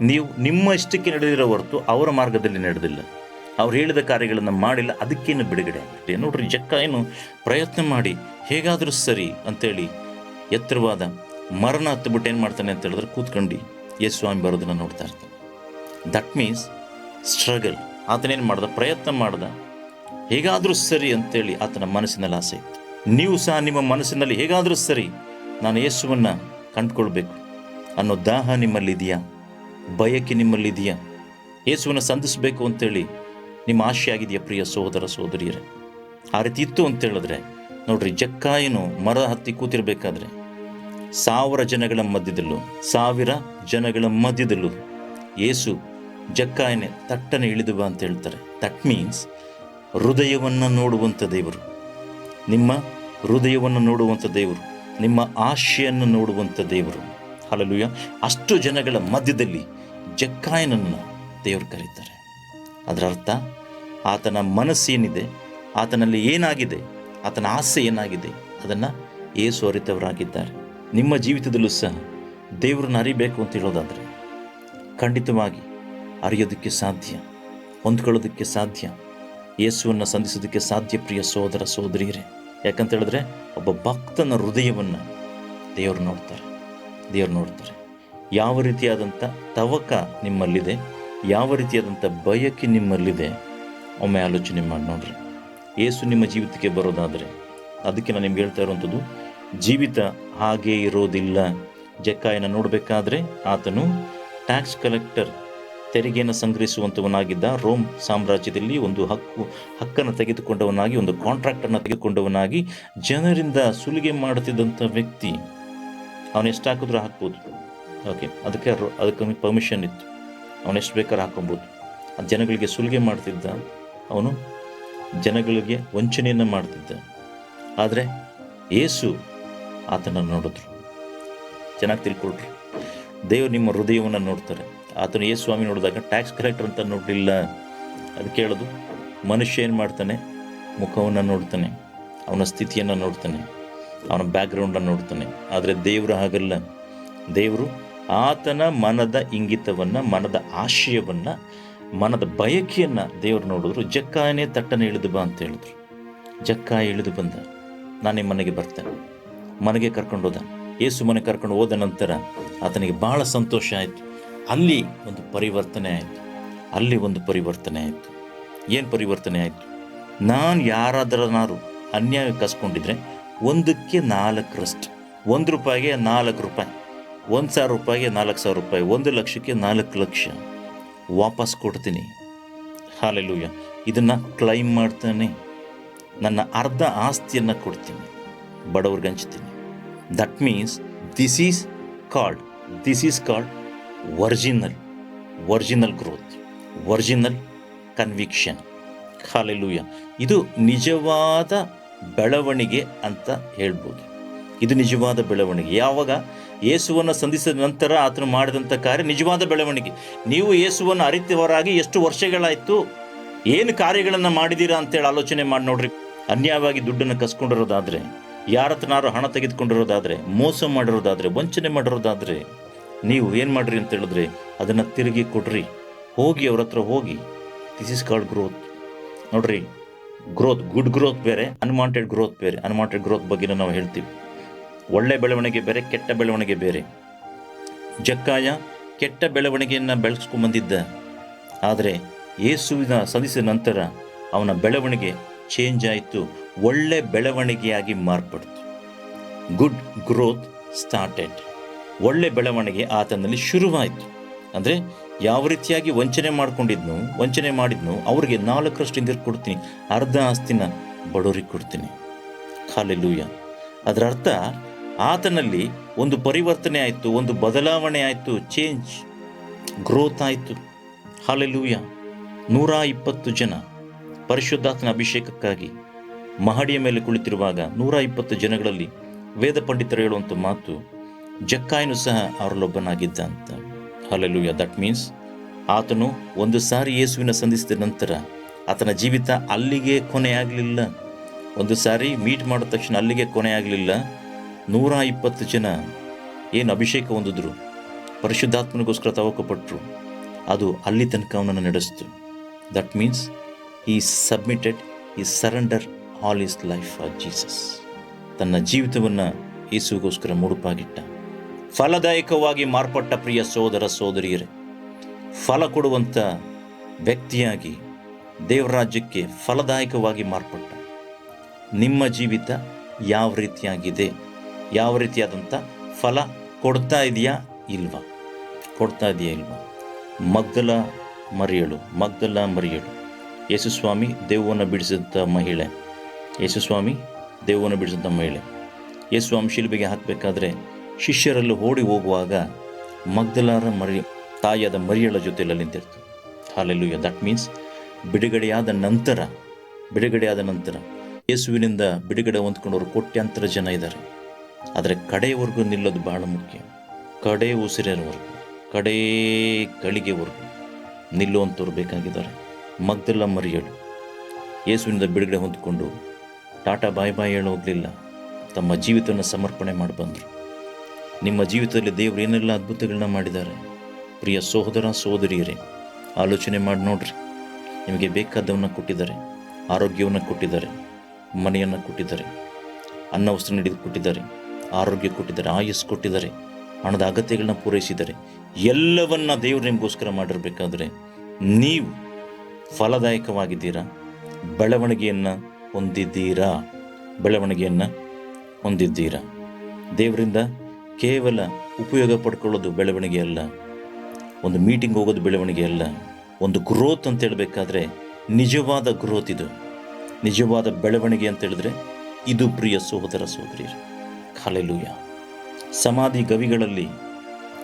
ನೀವು ನಿಮ್ಮ ಇಷ್ಟಕ್ಕೆ ನಡೆದಿರೋ ಹೊರತು ಅವರ ಮಾರ್ಗದಲ್ಲಿ ನಡೆದಿಲ್ಲ. ಅವ್ರು ಹೇಳಿದ ಕಾರ್ಯಗಳನ್ನು ಮಾಡಿಲ್ಲ. ಅದಕ್ಕೇನು ಬಿಡುಗಡೆ ಆಗುತ್ತೆ ನೋಡ್ರಿ, ಜಕ್ಕ ಏನು ಪ್ರಯತ್ನ ಮಾಡಿ, ಹೇಗಾದರೂ ಸರಿ ಅಂತೇಳಿ ಎತ್ತರವಾದ ಮರಣ ಹತ್ತುಬಿಟ್ಟು ಏನು ಮಾಡ್ತಾನೆ ಅಂತ ಹೇಳಿದ್ರೆ ಕೂತ್ಕೊಂಡು ಸ್ವಾಮಿ ಬರೋದನ್ನು ನೋಡ್ತಾ ಇರ್ತಾನೆ. ದಟ್ ಮೀನ್ಸ್ ಸ್ಟ್ರಗಲ್ ಆತನೇನು ಮಾಡ್ದ? ಪ್ರಯತ್ನ ಮಾಡ್ದ. ಹೇಗಾದರೂ ಸರಿ ಅಂತೇಳಿ ಆತನ ಮನಸ್ಸಿನಲ್ಲಿ ಆಸೆ ಇತ್ತು. ನೀವು ಸಹ ನಿಮ್ಮ ಮನಸ್ಸಿನಲ್ಲಿ ಹೇಗಾದರೂ ಸರಿ ನಾನು ಯೇಸುವನ್ನು ಕಂಡುಕೊಳ್ಬೇಕು. ಅನ್ನೋ ದಾಹ ನಿಮ್ಮಲ್ಲಿದೆಯಾ? ಬಯಕೆ ನಿಮ್ಮಲ್ಲಿದೆಯಾ? ಯೇಸುವನ್ನು ಸಂಧಿಸಬೇಕು ಅಂತೇಳಿ ನಿಮ್ಮ ಆಶೆ ಆಗಿದೆಯಾ ಪ್ರಿಯ ಸಹೋದರ ಸಹೋದರಿಯರೇ? ಆ ರೀತಿ ಇತ್ತು ಅಂತೇಳಿದ್ರೆ ನೋಡ್ರಿ, ಜಕ್ಕಾಯನು ಮರ ಹತ್ತಿ ಕೂತಿರಬೇಕಾದ್ರೆ ಸಾವಿರ ಜನಗಳ ಮಧ್ಯದಲ್ಲೂ, ಸಾವಿರ ಜನಗಳ ಮಧ್ಯದಲ್ಲೂ ಯೇಸು ಜಕ್ಕಾಯನೆ ತಟ್ಟನೆ ಇಳಿದು ಬಾ ಅಂತ ಹೇಳ್ತಾರೆ. ದಟ್ ಮೀನ್ಸ್ ಹೃದಯವನ್ನು ನೋಡುವಂಥ ದೇವರು, ನಿಮ್ಮ ಹೃದಯವನ್ನು ನೋಡುವಂಥ ದೇವರು, ನಿಮ್ಮ ಆಶೆಯನ್ನು ನೋಡುವಂಥ ದೇವರು. ಹಲಲುಯ ಅಷ್ಟು ಜನಗಳ ಮಧ್ಯದಲ್ಲಿ ಜಕ್ಕಾಯನನ್ನು ದೇವರು ಕರೀತಾರೆ. ಅದರ ಅರ್ಥ, ಆತನ ಮನಸ್ಸೇನಿದೆ, ಆತನಲ್ಲಿ ಏನಾಗಿದೆ, ಆತನ ಆಸೆ ಏನಾಗಿದೆ, ಅದನ್ನು ಏಸು ಅರಿತವರಾಗಿದ್ದಾರೆ. ನಿಮ್ಮ ಜೀವಿತದಲ್ಲೂ ಸಹ ದೇವರನ್ನ ಅರಿಬೇಕು ಅಂತ ಹೇಳೋದಾದರೆ ಖಂಡಿತವಾಗಿ ಅರಿಯೋದಕ್ಕೆ ಸಾಧ್ಯ, ಹೊಂದ್ಕೊಳ್ಳೋದಕ್ಕೆ ಸಾಧ್ಯ, ಯೇಸುವನ್ನು ಸಂಧಿಸೋದಕ್ಕೆ ಸಾಧ್ಯ ಪ್ರಿಯ ಸೋದರ ಸೋದರಿಯರೇ ಯಾಕಂತ ಹೇಳಿದ್ರೆ ಒಬ್ಬ ಭಕ್ತನ ಹೃದಯವನ್ನು ದೇವರು ನೋಡ್ತಾರೆ ದೇವರು ನೋಡ್ತಾರೆ. ಯಾವ ರೀತಿಯಾದಂಥ ತವಕ ನಿಮ್ಮಲ್ಲಿದೆ, ಯಾವ ರೀತಿಯಾದಂಥ ಬಯಕೆ ನಿಮ್ಮಲ್ಲಿದೆ, ಒಮ್ಮೆ ಆಲೋಚನೆ ಮಾಡಿ ನೋಡ್ರಿ. ಏಸು ನಿಮ್ಮ ಜೀವಿತಕ್ಕೆ ಬರೋದಾದರೆ ಅದಕ್ಕೆ ನಾನು ನಿಮ್ಗೆ ಹೇಳ್ತಾ ಇರುವಂಥದ್ದು, ಜೀವಿತ ಹಾಗೇ ಇರೋದಿಲ್ಲ. ಜಕ್ಕಾಯನ ನೋಡಬೇಕಾದ್ರೆ ಆತನು ಟ್ಯಾಕ್ಸ್ ಕಲೆಕ್ಟರ್ ತೆರಿಗೆಯನ್ನು ಸಂಗ್ರಹಿಸುವಂಥವನಾಗಿದ್ದ ರೋಮ್ ಸಾಮ್ರಾಜ್ಯದಲ್ಲಿ ಒಂದು ಹಕ್ಕು, ಹಕ್ಕನ್ನು ತೆಗೆದುಕೊಂಡವನಾಗಿ, ಒಂದು ಕಾಂಟ್ರಾಕ್ಟನ್ನು ತೆಗೆದುಕೊಂಡವನಾಗಿ ಜನರಿಂದ ಸುಲಿಗೆ ಮಾಡುತ್ತಿದ್ದಂಥ ವ್ಯಕ್ತಿ. ಅವನು ಎಷ್ಟು ಹಾಕಿದ್ರೂ ಹಾಕ್ಬೋದು. ಓಕೆ ಅದಕ್ಕೆ ಅದಕ್ಕೆ ಪರ್ಮಿಷನ್ ಇತ್ತು. ಅವನು ಎಷ್ಟು ಬೇಕಾದ್ರೂ ಹಾಕೊಬೋದು ಆ ಜನಗಳಿಗೆ ಸುಲಿಗೆ ಮಾಡ್ತಿದ್ದ ಅವನು ಜನಗಳಿಗೆ ವಂಚನೆಯನ್ನು ಮಾಡ್ತಿದ್ದ. ಆದರೆ ಏಸು ಆತನ ನೋಡಿದ್ರು. ಚೆನ್ನಾಗಿ ತಿಳ್ಕೊಳ್ರಿ. ದೇವರು ನಿಮ್ಮ ಹೃದಯವನ್ನು ನೋಡ್ತಾರೆ. ಆತನು ಏ ಸ್ವಾಮಿ ನೋಡಿದಾಗ ಟ್ಯಾಕ್ಸ್ ಕಲೆಕ್ಟರ್ ಅಂತ ನೋಡಲಿಲ್ಲ. ಅದು ಕೇಳೋದು. ಮನುಷ್ಯ ಏನು ಮಾಡ್ತಾನೆ? ಮುಖವನ್ನು ನೋಡ್ತಾನೆ. ಅವನ ಸ್ಥಿತಿಯನ್ನು ನೋಡ್ತಾನೆ. ಅವನ ಬ್ಯಾಕ್ಗ್ರೌಂಡನ್ನು ನೋಡ್ತಾನೆ. ಆದರೆ ದೇವರು ಹಾಗಲ್ಲ. ದೇವರು ಆತನ ಮನದ ಇಂಗಿತವನ್ನು, ಮನದ ಆಶಯವನ್ನು, ಮನದ ಬಯಕೆಯನ್ನು ದೇವರು ನೋಡಿದ್ರು. ಜಕ್ಕಾಯನೇ ತಟ್ಟನೆ ಇಳಿದು ಬಾ ಅಂತ ಹೇಳಿದ್ರು. ಜಕ್ಕಾಯ ಇಳಿದು ಬಂದ. ನಾನು ಮನೆಗೆ ಬರ್ತೇನೆ ಮನೆಗೆ ಕರ್ಕೊಂಡು ಹೋದ. ಏಸು ಮನೆ ಕರ್ಕೊಂಡು ಹೋದ ನಂತರ ಆತನಿಗೆ ಭಾಳ ಸಂತೋಷ ಆಯಿತು. ಅಲ್ಲಿ ಒಂದು ಪರಿವರ್ತನೆ ಆಯಿತು. ಅಲ್ಲಿ ಒಂದು ಪರಿವರ್ತನೆ ಆಯಿತು. ಏನು ಪರಿವರ್ತನೆ ಆಯಿತು? ನಾನು ಯಾರಾದ್ರೂ ಅನ್ಯಾಯ ಕಸ್ಕೊಂಡಿದ್ರೆ ಒಂದಕ್ಕೆ ನಾಲ್ಕರಷ್ಟು ಒಂದು ರೂಪಾಯಿಗೆ ನಾಲ್ಕು ರೂಪಾಯಿ. ಒಂದು ಸಾವಿರ ರೂಪಾಯಿಗೆ ನಾಲ್ಕು ಸಾವಿರ ರೂಪಾಯಿ. ಒಂದು ಲಕ್ಷಕ್ಕೆ ನಾಲ್ಕು ಲಕ್ಷ. ವಾಪಸ್ ಕೊಡ್ತೀನಿ. ಹಾಲೆಲೂಯ ಇದನ್ನು ಕ್ಲೈಮ್ ಮಾಡ್ತಾನೆ. ನನ್ನ ಅರ್ಧ ಆಸ್ತಿಯನ್ನು ಕೊಡ್ತೀನಿ. ಬಡವ್ರಿಗೆ ಹಂಚ್ತೀನಿ. That means this is called this is called original original growth original conviction hallelujah ಇದು ನಿಜವಾದ ಬೆಳವಣಿಗೆ ಅಂತ ಹೇಳ್ಬೋದು. ಇದು ನಿಜವಾದ ಬೆಳವಣಿಗೆ. ಯಾವಾಗ? ಯೇಸುವನ್ನು ಸಂಧಿಸಿದ ನಂತರ ಆತನು ಮಾಡಿದಂಥ ಕಾರ್ಯ ನಿಜವಾದ ಬೆಳವಣಿಗೆ. ನೀವು ಯೇಸುವನ್ನು ಅರಿತವರಾಗಿ ಎಷ್ಟು ವರ್ಷಗಳಾಯಿತು? ಏನು ಕಾರ್ಯಗಳನ್ನು ಮಾಡಿದ್ದೀರಾ ಅಂತೇಳಿ ಆಲೋಚನೆ ಮಾಡಿ ನೋಡ್ರಿ. ಅನ್ಯಾಯವಾಗಿ ದುಡ್ಡನ್ನು ಕಸ್ಕೊಂಡಿರೋದಾದರೆ ಯಾರ ಹತ್ರನಾರು ಹಣ ತೆಗೆದುಕೊಂಡಿರೋದಾದರೆ, ಮೋಸ ಮಾಡಿರೋದಾದರೆ, ವಂಚನೆ ಮಾಡಿರೋದಾದರೆ ನೀವು ಏನು ಮಾಡ್ರಿ ಅಂತ ಹೇಳಿದ್ರೆ, ಅದನ್ನು ತಿರುಗಿ ಕೊಡ್ರಿ. ಹೋಗಿ ಅವ್ರ ಹತ್ರ ಹೋಗಿ ದಿಸ್ ಇಸ್ ಕಾಲ್ಡ್ ಗ್ರೋತ್ ನೋಡ್ರಿ ಗ್ರೋತ್ ಗುಡ್ ಗ್ರೋತ್ ಬೇರೆ ಅನ್ವಾಂಟೆಡ್ ಗ್ರೋತ್ ಬೇರೆ. ಅನ್ವಾಂಟೆಡ್ ಗ್ರೋತ್ ಬಗ್ಗೆ ನಾವು ಹೇಳ್ತೀವಿ. ಒಳ್ಳೆ ಬೆಳವಣಿಗೆ ಬೇರೆ, ಕೆಟ್ಟ ಬೆಳವಣಿಗೆ ಬೇರೆ. ಜಕ್ಕಾಯ ಕೆಟ್ಟ ಬೆಳವಣಿಗೆಯನ್ನು ಬೆಳೆಸ್ಕೊಂಬಂದಿದ್ದ ಆದರೆ ಯೇಸುವಿನ ಸಲ್ಲಿಸಿದ ನಂತರ ಅವನ ಬೆಳವಣಿಗೆ ಚೇಂಜ್ ಆಯಿತು, ಒಳ್ಳೆ ಬೆಳವಣಿಗೆಯಾಗಿ ಮಾರ್ಪಡ್ತು. ಗುಡ್ ಗ್ರೋತ್ ಸ್ಟಾರ್ಟೆಡ್ ಒಳ್ಳೆ ಬೆಳವಣಿಗೆ ಆತನಲ್ಲಿ ಶುರುವಾಯಿತು. ಅಂದರೆ ಯಾವ ರೀತಿಯಾಗಿ ವಂಚನೆ ಮಾಡ್ಕೊಂಡಿದ್ನು, ವಂಚನೆ ಮಾಡಿದ್ನು, ಅವರಿಗೆ ನಾಲ್ಕರಷ್ಟು ಹಿಂದಿರು ಕೊಡ್ತೀನಿ, ಅರ್ಧ ಆಸ್ತಿನ ಬಡವರಿಗೆ ಕೊಡ್ತೀನಿ. ಖಾಲೆಲೂಯ ಅದರ ಅರ್ಥ, ಆತನಲ್ಲಿ ಒಂದು ಪರಿವರ್ತನೆ ಆಯಿತು, ಒಂದು ಬದಲಾವಣೆ ಆಯಿತು ಚೇಂಜ್ ಗ್ರೋತ್ ಆಯಿತು. ಹಾಲೆಲೂಯ. ನೂರ ಇಪ್ಪತ್ತು ಜನ ಪರಿಶುದ್ಧಾತ್ಮನ ಅಭಿಷೇಕಕ್ಕಾಗಿ ಮಹಡಿಯ ಮೇಲೆ ಕುಳಿತಿರುವಾಗ ನೂರ ಇಪ್ಪತ್ತು ಜನಗಳಲ್ಲಿ ವೇದ ಪಂಡಿತರು ಹೇಳುವಂಥ ಮಾತು ಜಕ್ಕಾಯನು ಸಹ ಅವರಲ್ಲೊಬ್ಬನಾಗಿದ್ದ ಅಂತ ಹಲಲುಯ ದಟ್ ಮೀನ್ಸ್ ಆತನು ಒಂದು ಸಾರಿ ಯೇಸುವಿನ ಸಂಧಿಸಿದ ನಂತರ ಆತನ ಜೀವಿತ ಅಲ್ಲಿಗೆ ಕೊನೆಯಾಗಲಿಲ್ಲ. ಒಂದು ಸಾರಿ ಮೀಟ್ ಮಾಡಿದ ತಕ್ಷಣ ಅಲ್ಲಿಗೆ ಕೊನೆಯಾಗಲಿಲ್ಲ. ನೂರ ಇಪ್ಪತ್ತು ಜನ ಏನು ಅಭಿಷೇಕ ಹೊಂದಿದ್ರು. ಪರಿಶುದ್ಧಾತ್ಮನಿಗೋಸ್ಕರ ತವಕಪಟ್ಟರು ಅದು ಅಲ್ಲಿ ತನಕ ಅವನನ್ನು ನಡೆಸಿತು. That means he submitted he surrender all his life of Jesus ತನ್ನ ಜೀವಿತವನ್ನು ಯೇಸುಗೋಸ್ಕರ ಮುಡುಪಾಗಿಟ್ಟ. ಫಲದಾಯಕವಾಗಿ ಮಾರ್ಪಟ್ಟ ಪ್ರಿಯ ಸೋದರ ಸೋದರಿಯರೇ, ಫಲ ಕೊಡುವಂಥ ವ್ಯಕ್ತಿಯಾಗಿ ದೇವರಾಜ್ಯಕ್ಕೆ ಫಲದಾಯಕವಾಗಿ ಮಾರ್ಪಟ್ಟ. ನಿಮ್ಮ ಜೀವಿತ ಯಾವ ರೀತಿಯಾಗಿದೆ? ಯಾವ ರೀತಿಯಾದಂಥ ಫಲ ಕೊಡ್ತಾ ಇದೆಯಾ ಇಲ್ವಾ? ಕೊಡ್ತಾ ಇದೆಯಾ ಇಲ್ವಾ? ಮಗ್ದಲ ಮರಿಯಳು ಮಗ್ದಲ ಮರಿಯಳು. ಯೇಸುಸ್ವಾಮಿ, ದೇವವನ್ನು ಬಿಡಿಸಿದಂಥ ಮಹಿಳೆ. ಯೇಸುಸ್ವಾಮಿ, ದೇವವನ್ನು ಬಿಡಿಸಿದಂಥ ಮಹಿಳೆ. ಯೇಸುಸ್ವಾಮಿ ಶಿಲ್ಬೆಗೆ ಹಾಕಬೇಕಾದ್ರೆ ಶಿಷ್ಯರಲ್ಲೂ ಓಡಿ ಹೋಗುವಾಗ ಮಗ್ದಲಾರ ಮರಿ, ತಾಯಿಯಾದ ಮರಿಯಳ ಜೊತೆಯಲ್ಲಿ ನಿಂತಿರ್ತು. ಯ ದಟ್ ಮೀನ್ಸ್ ಬಿಡುಗಡೆಯಾದ ನಂತರ ಬಿಡುಗಡೆಯಾದ ನಂತರ ಯೇಸುವಿನಿಂದ ಬಿಡುಗಡೆ ಹೊಂದ್ಕೊಂಡವರು ಕೋಟ್ಯಾಂತರ ಜನ ಇದ್ದಾರೆ. ಆದರೆ ಕಡೆಯವರೆಗೂ ನಿಲ್ಲೋದು ಬಹಳ ಮುಖ್ಯ. ಕಡೆ ಉಸಿರಿನವರೆಗೂ ಕಡೇ ಗಳಿಗೆವರೆಗೂ ನಿಲ್ಲುವಂಥವ್ರು ಬೇಕಾಗಿದ್ದಾರೆ. ಮಗ್ದಲ್ಲ ಮರಿಯಳು, ಯೇಸುವಿನಿಂದ ಬಿಡುಗಡೆ ಹೊಂದಿಕೊಂಡು ಟಾಟಾ ಬಾಯ್ ಬಾಯ್ ಹೇಳೋಗ್ಲಿಲ್ಲ ತಮ್ಮ ಜೀವಿತವನ್ನು ಸಮರ್ಪಣೆ ಮಾಡಿ ಬಂದರು. ನಿಮ್ಮ ಜೀವಿತದಲ್ಲಿ ದೇವರು ಏನೆಲ್ಲ ಅದ್ಭುತಗಳನ್ನ ಮಾಡಿದ್ದಾರೆ. ಪ್ರಿಯ ಸಹೋದರ, ಸಹೋದರಿಯರೇ, ಆಲೋಚನೆ ಮಾಡಿ ನೋಡ್ರಿ. ನಿಮಗೆ ಬೇಕಾದವನ್ನ ಕೊಟ್ಟಿದ್ದಾರೆ, ಆರೋಗ್ಯವನ್ನು ಕೊಟ್ಟಿದ್ದಾರೆ, ಮನೆಯನ್ನು ಕೊಟ್ಟಿದ್ದಾರೆ, ಅನ್ನ, ವಸ್ತ್ರ ನೀಡಿದ ಕೊಟ್ಟಿದ್ದಾರೆ, ಆರೋಗ್ಯ ಕೊಟ್ಟಿದ್ದಾರೆ ಆಯಸ್ಸು ಕೊಟ್ಟಿದ್ದಾರೆ, ಹಣದ ಅಗತ್ಯಗಳನ್ನ ಪೂರೈಸಿದ್ದಾರೆ. ಎಲ್ಲವನ್ನ ದೇವರು ನಿಮಗೋಸ್ಕರ ಮಾಡಿರಬೇಕಾದ್ರೆ ನೀವು ಫಲದಾಯಕವಾಗಿದ್ದೀರಾ? ಬೆಳವಣಿಗೆಯನ್ನು ಹೊಂದಿದ್ದೀರಾ? ಬೆಳವಣಿಗೆಯನ್ನು ಹೊಂದಿದ್ದೀರಾ? ದೇವರಿಂದ ಕೇವಲ ಉಪಯೋಗ ಪಡ್ಕೊಳ್ಳೋದು ಬೆಳವಣಿಗೆ ಅಲ್ಲ. ಒಂದು ಮೀಟಿಂಗ್ ಹೋಗೋದು ಬೆಳವಣಿಗೆ ಅಲ್ಲ. ಒಂದು ಗ್ರೋತ್ ಅಂತ ಹೇಳಬೇಕಾದ್ರೆ ನಿಜವಾದ ಗ್ರೋತ್ ಇದು. ನಿಜವಾದ ಬೆಳವಣಿಗೆ ಅಂತ ಹೇಳಿದ್ರೆ ಇದು ಪ್ರಿಯ ಸಹೋದರ ಸಹೋದರಿಯರು. ಕಾಲೆಲೂಯ ಸಮಾಧಿ ಗವಿಗಳಲ್ಲಿ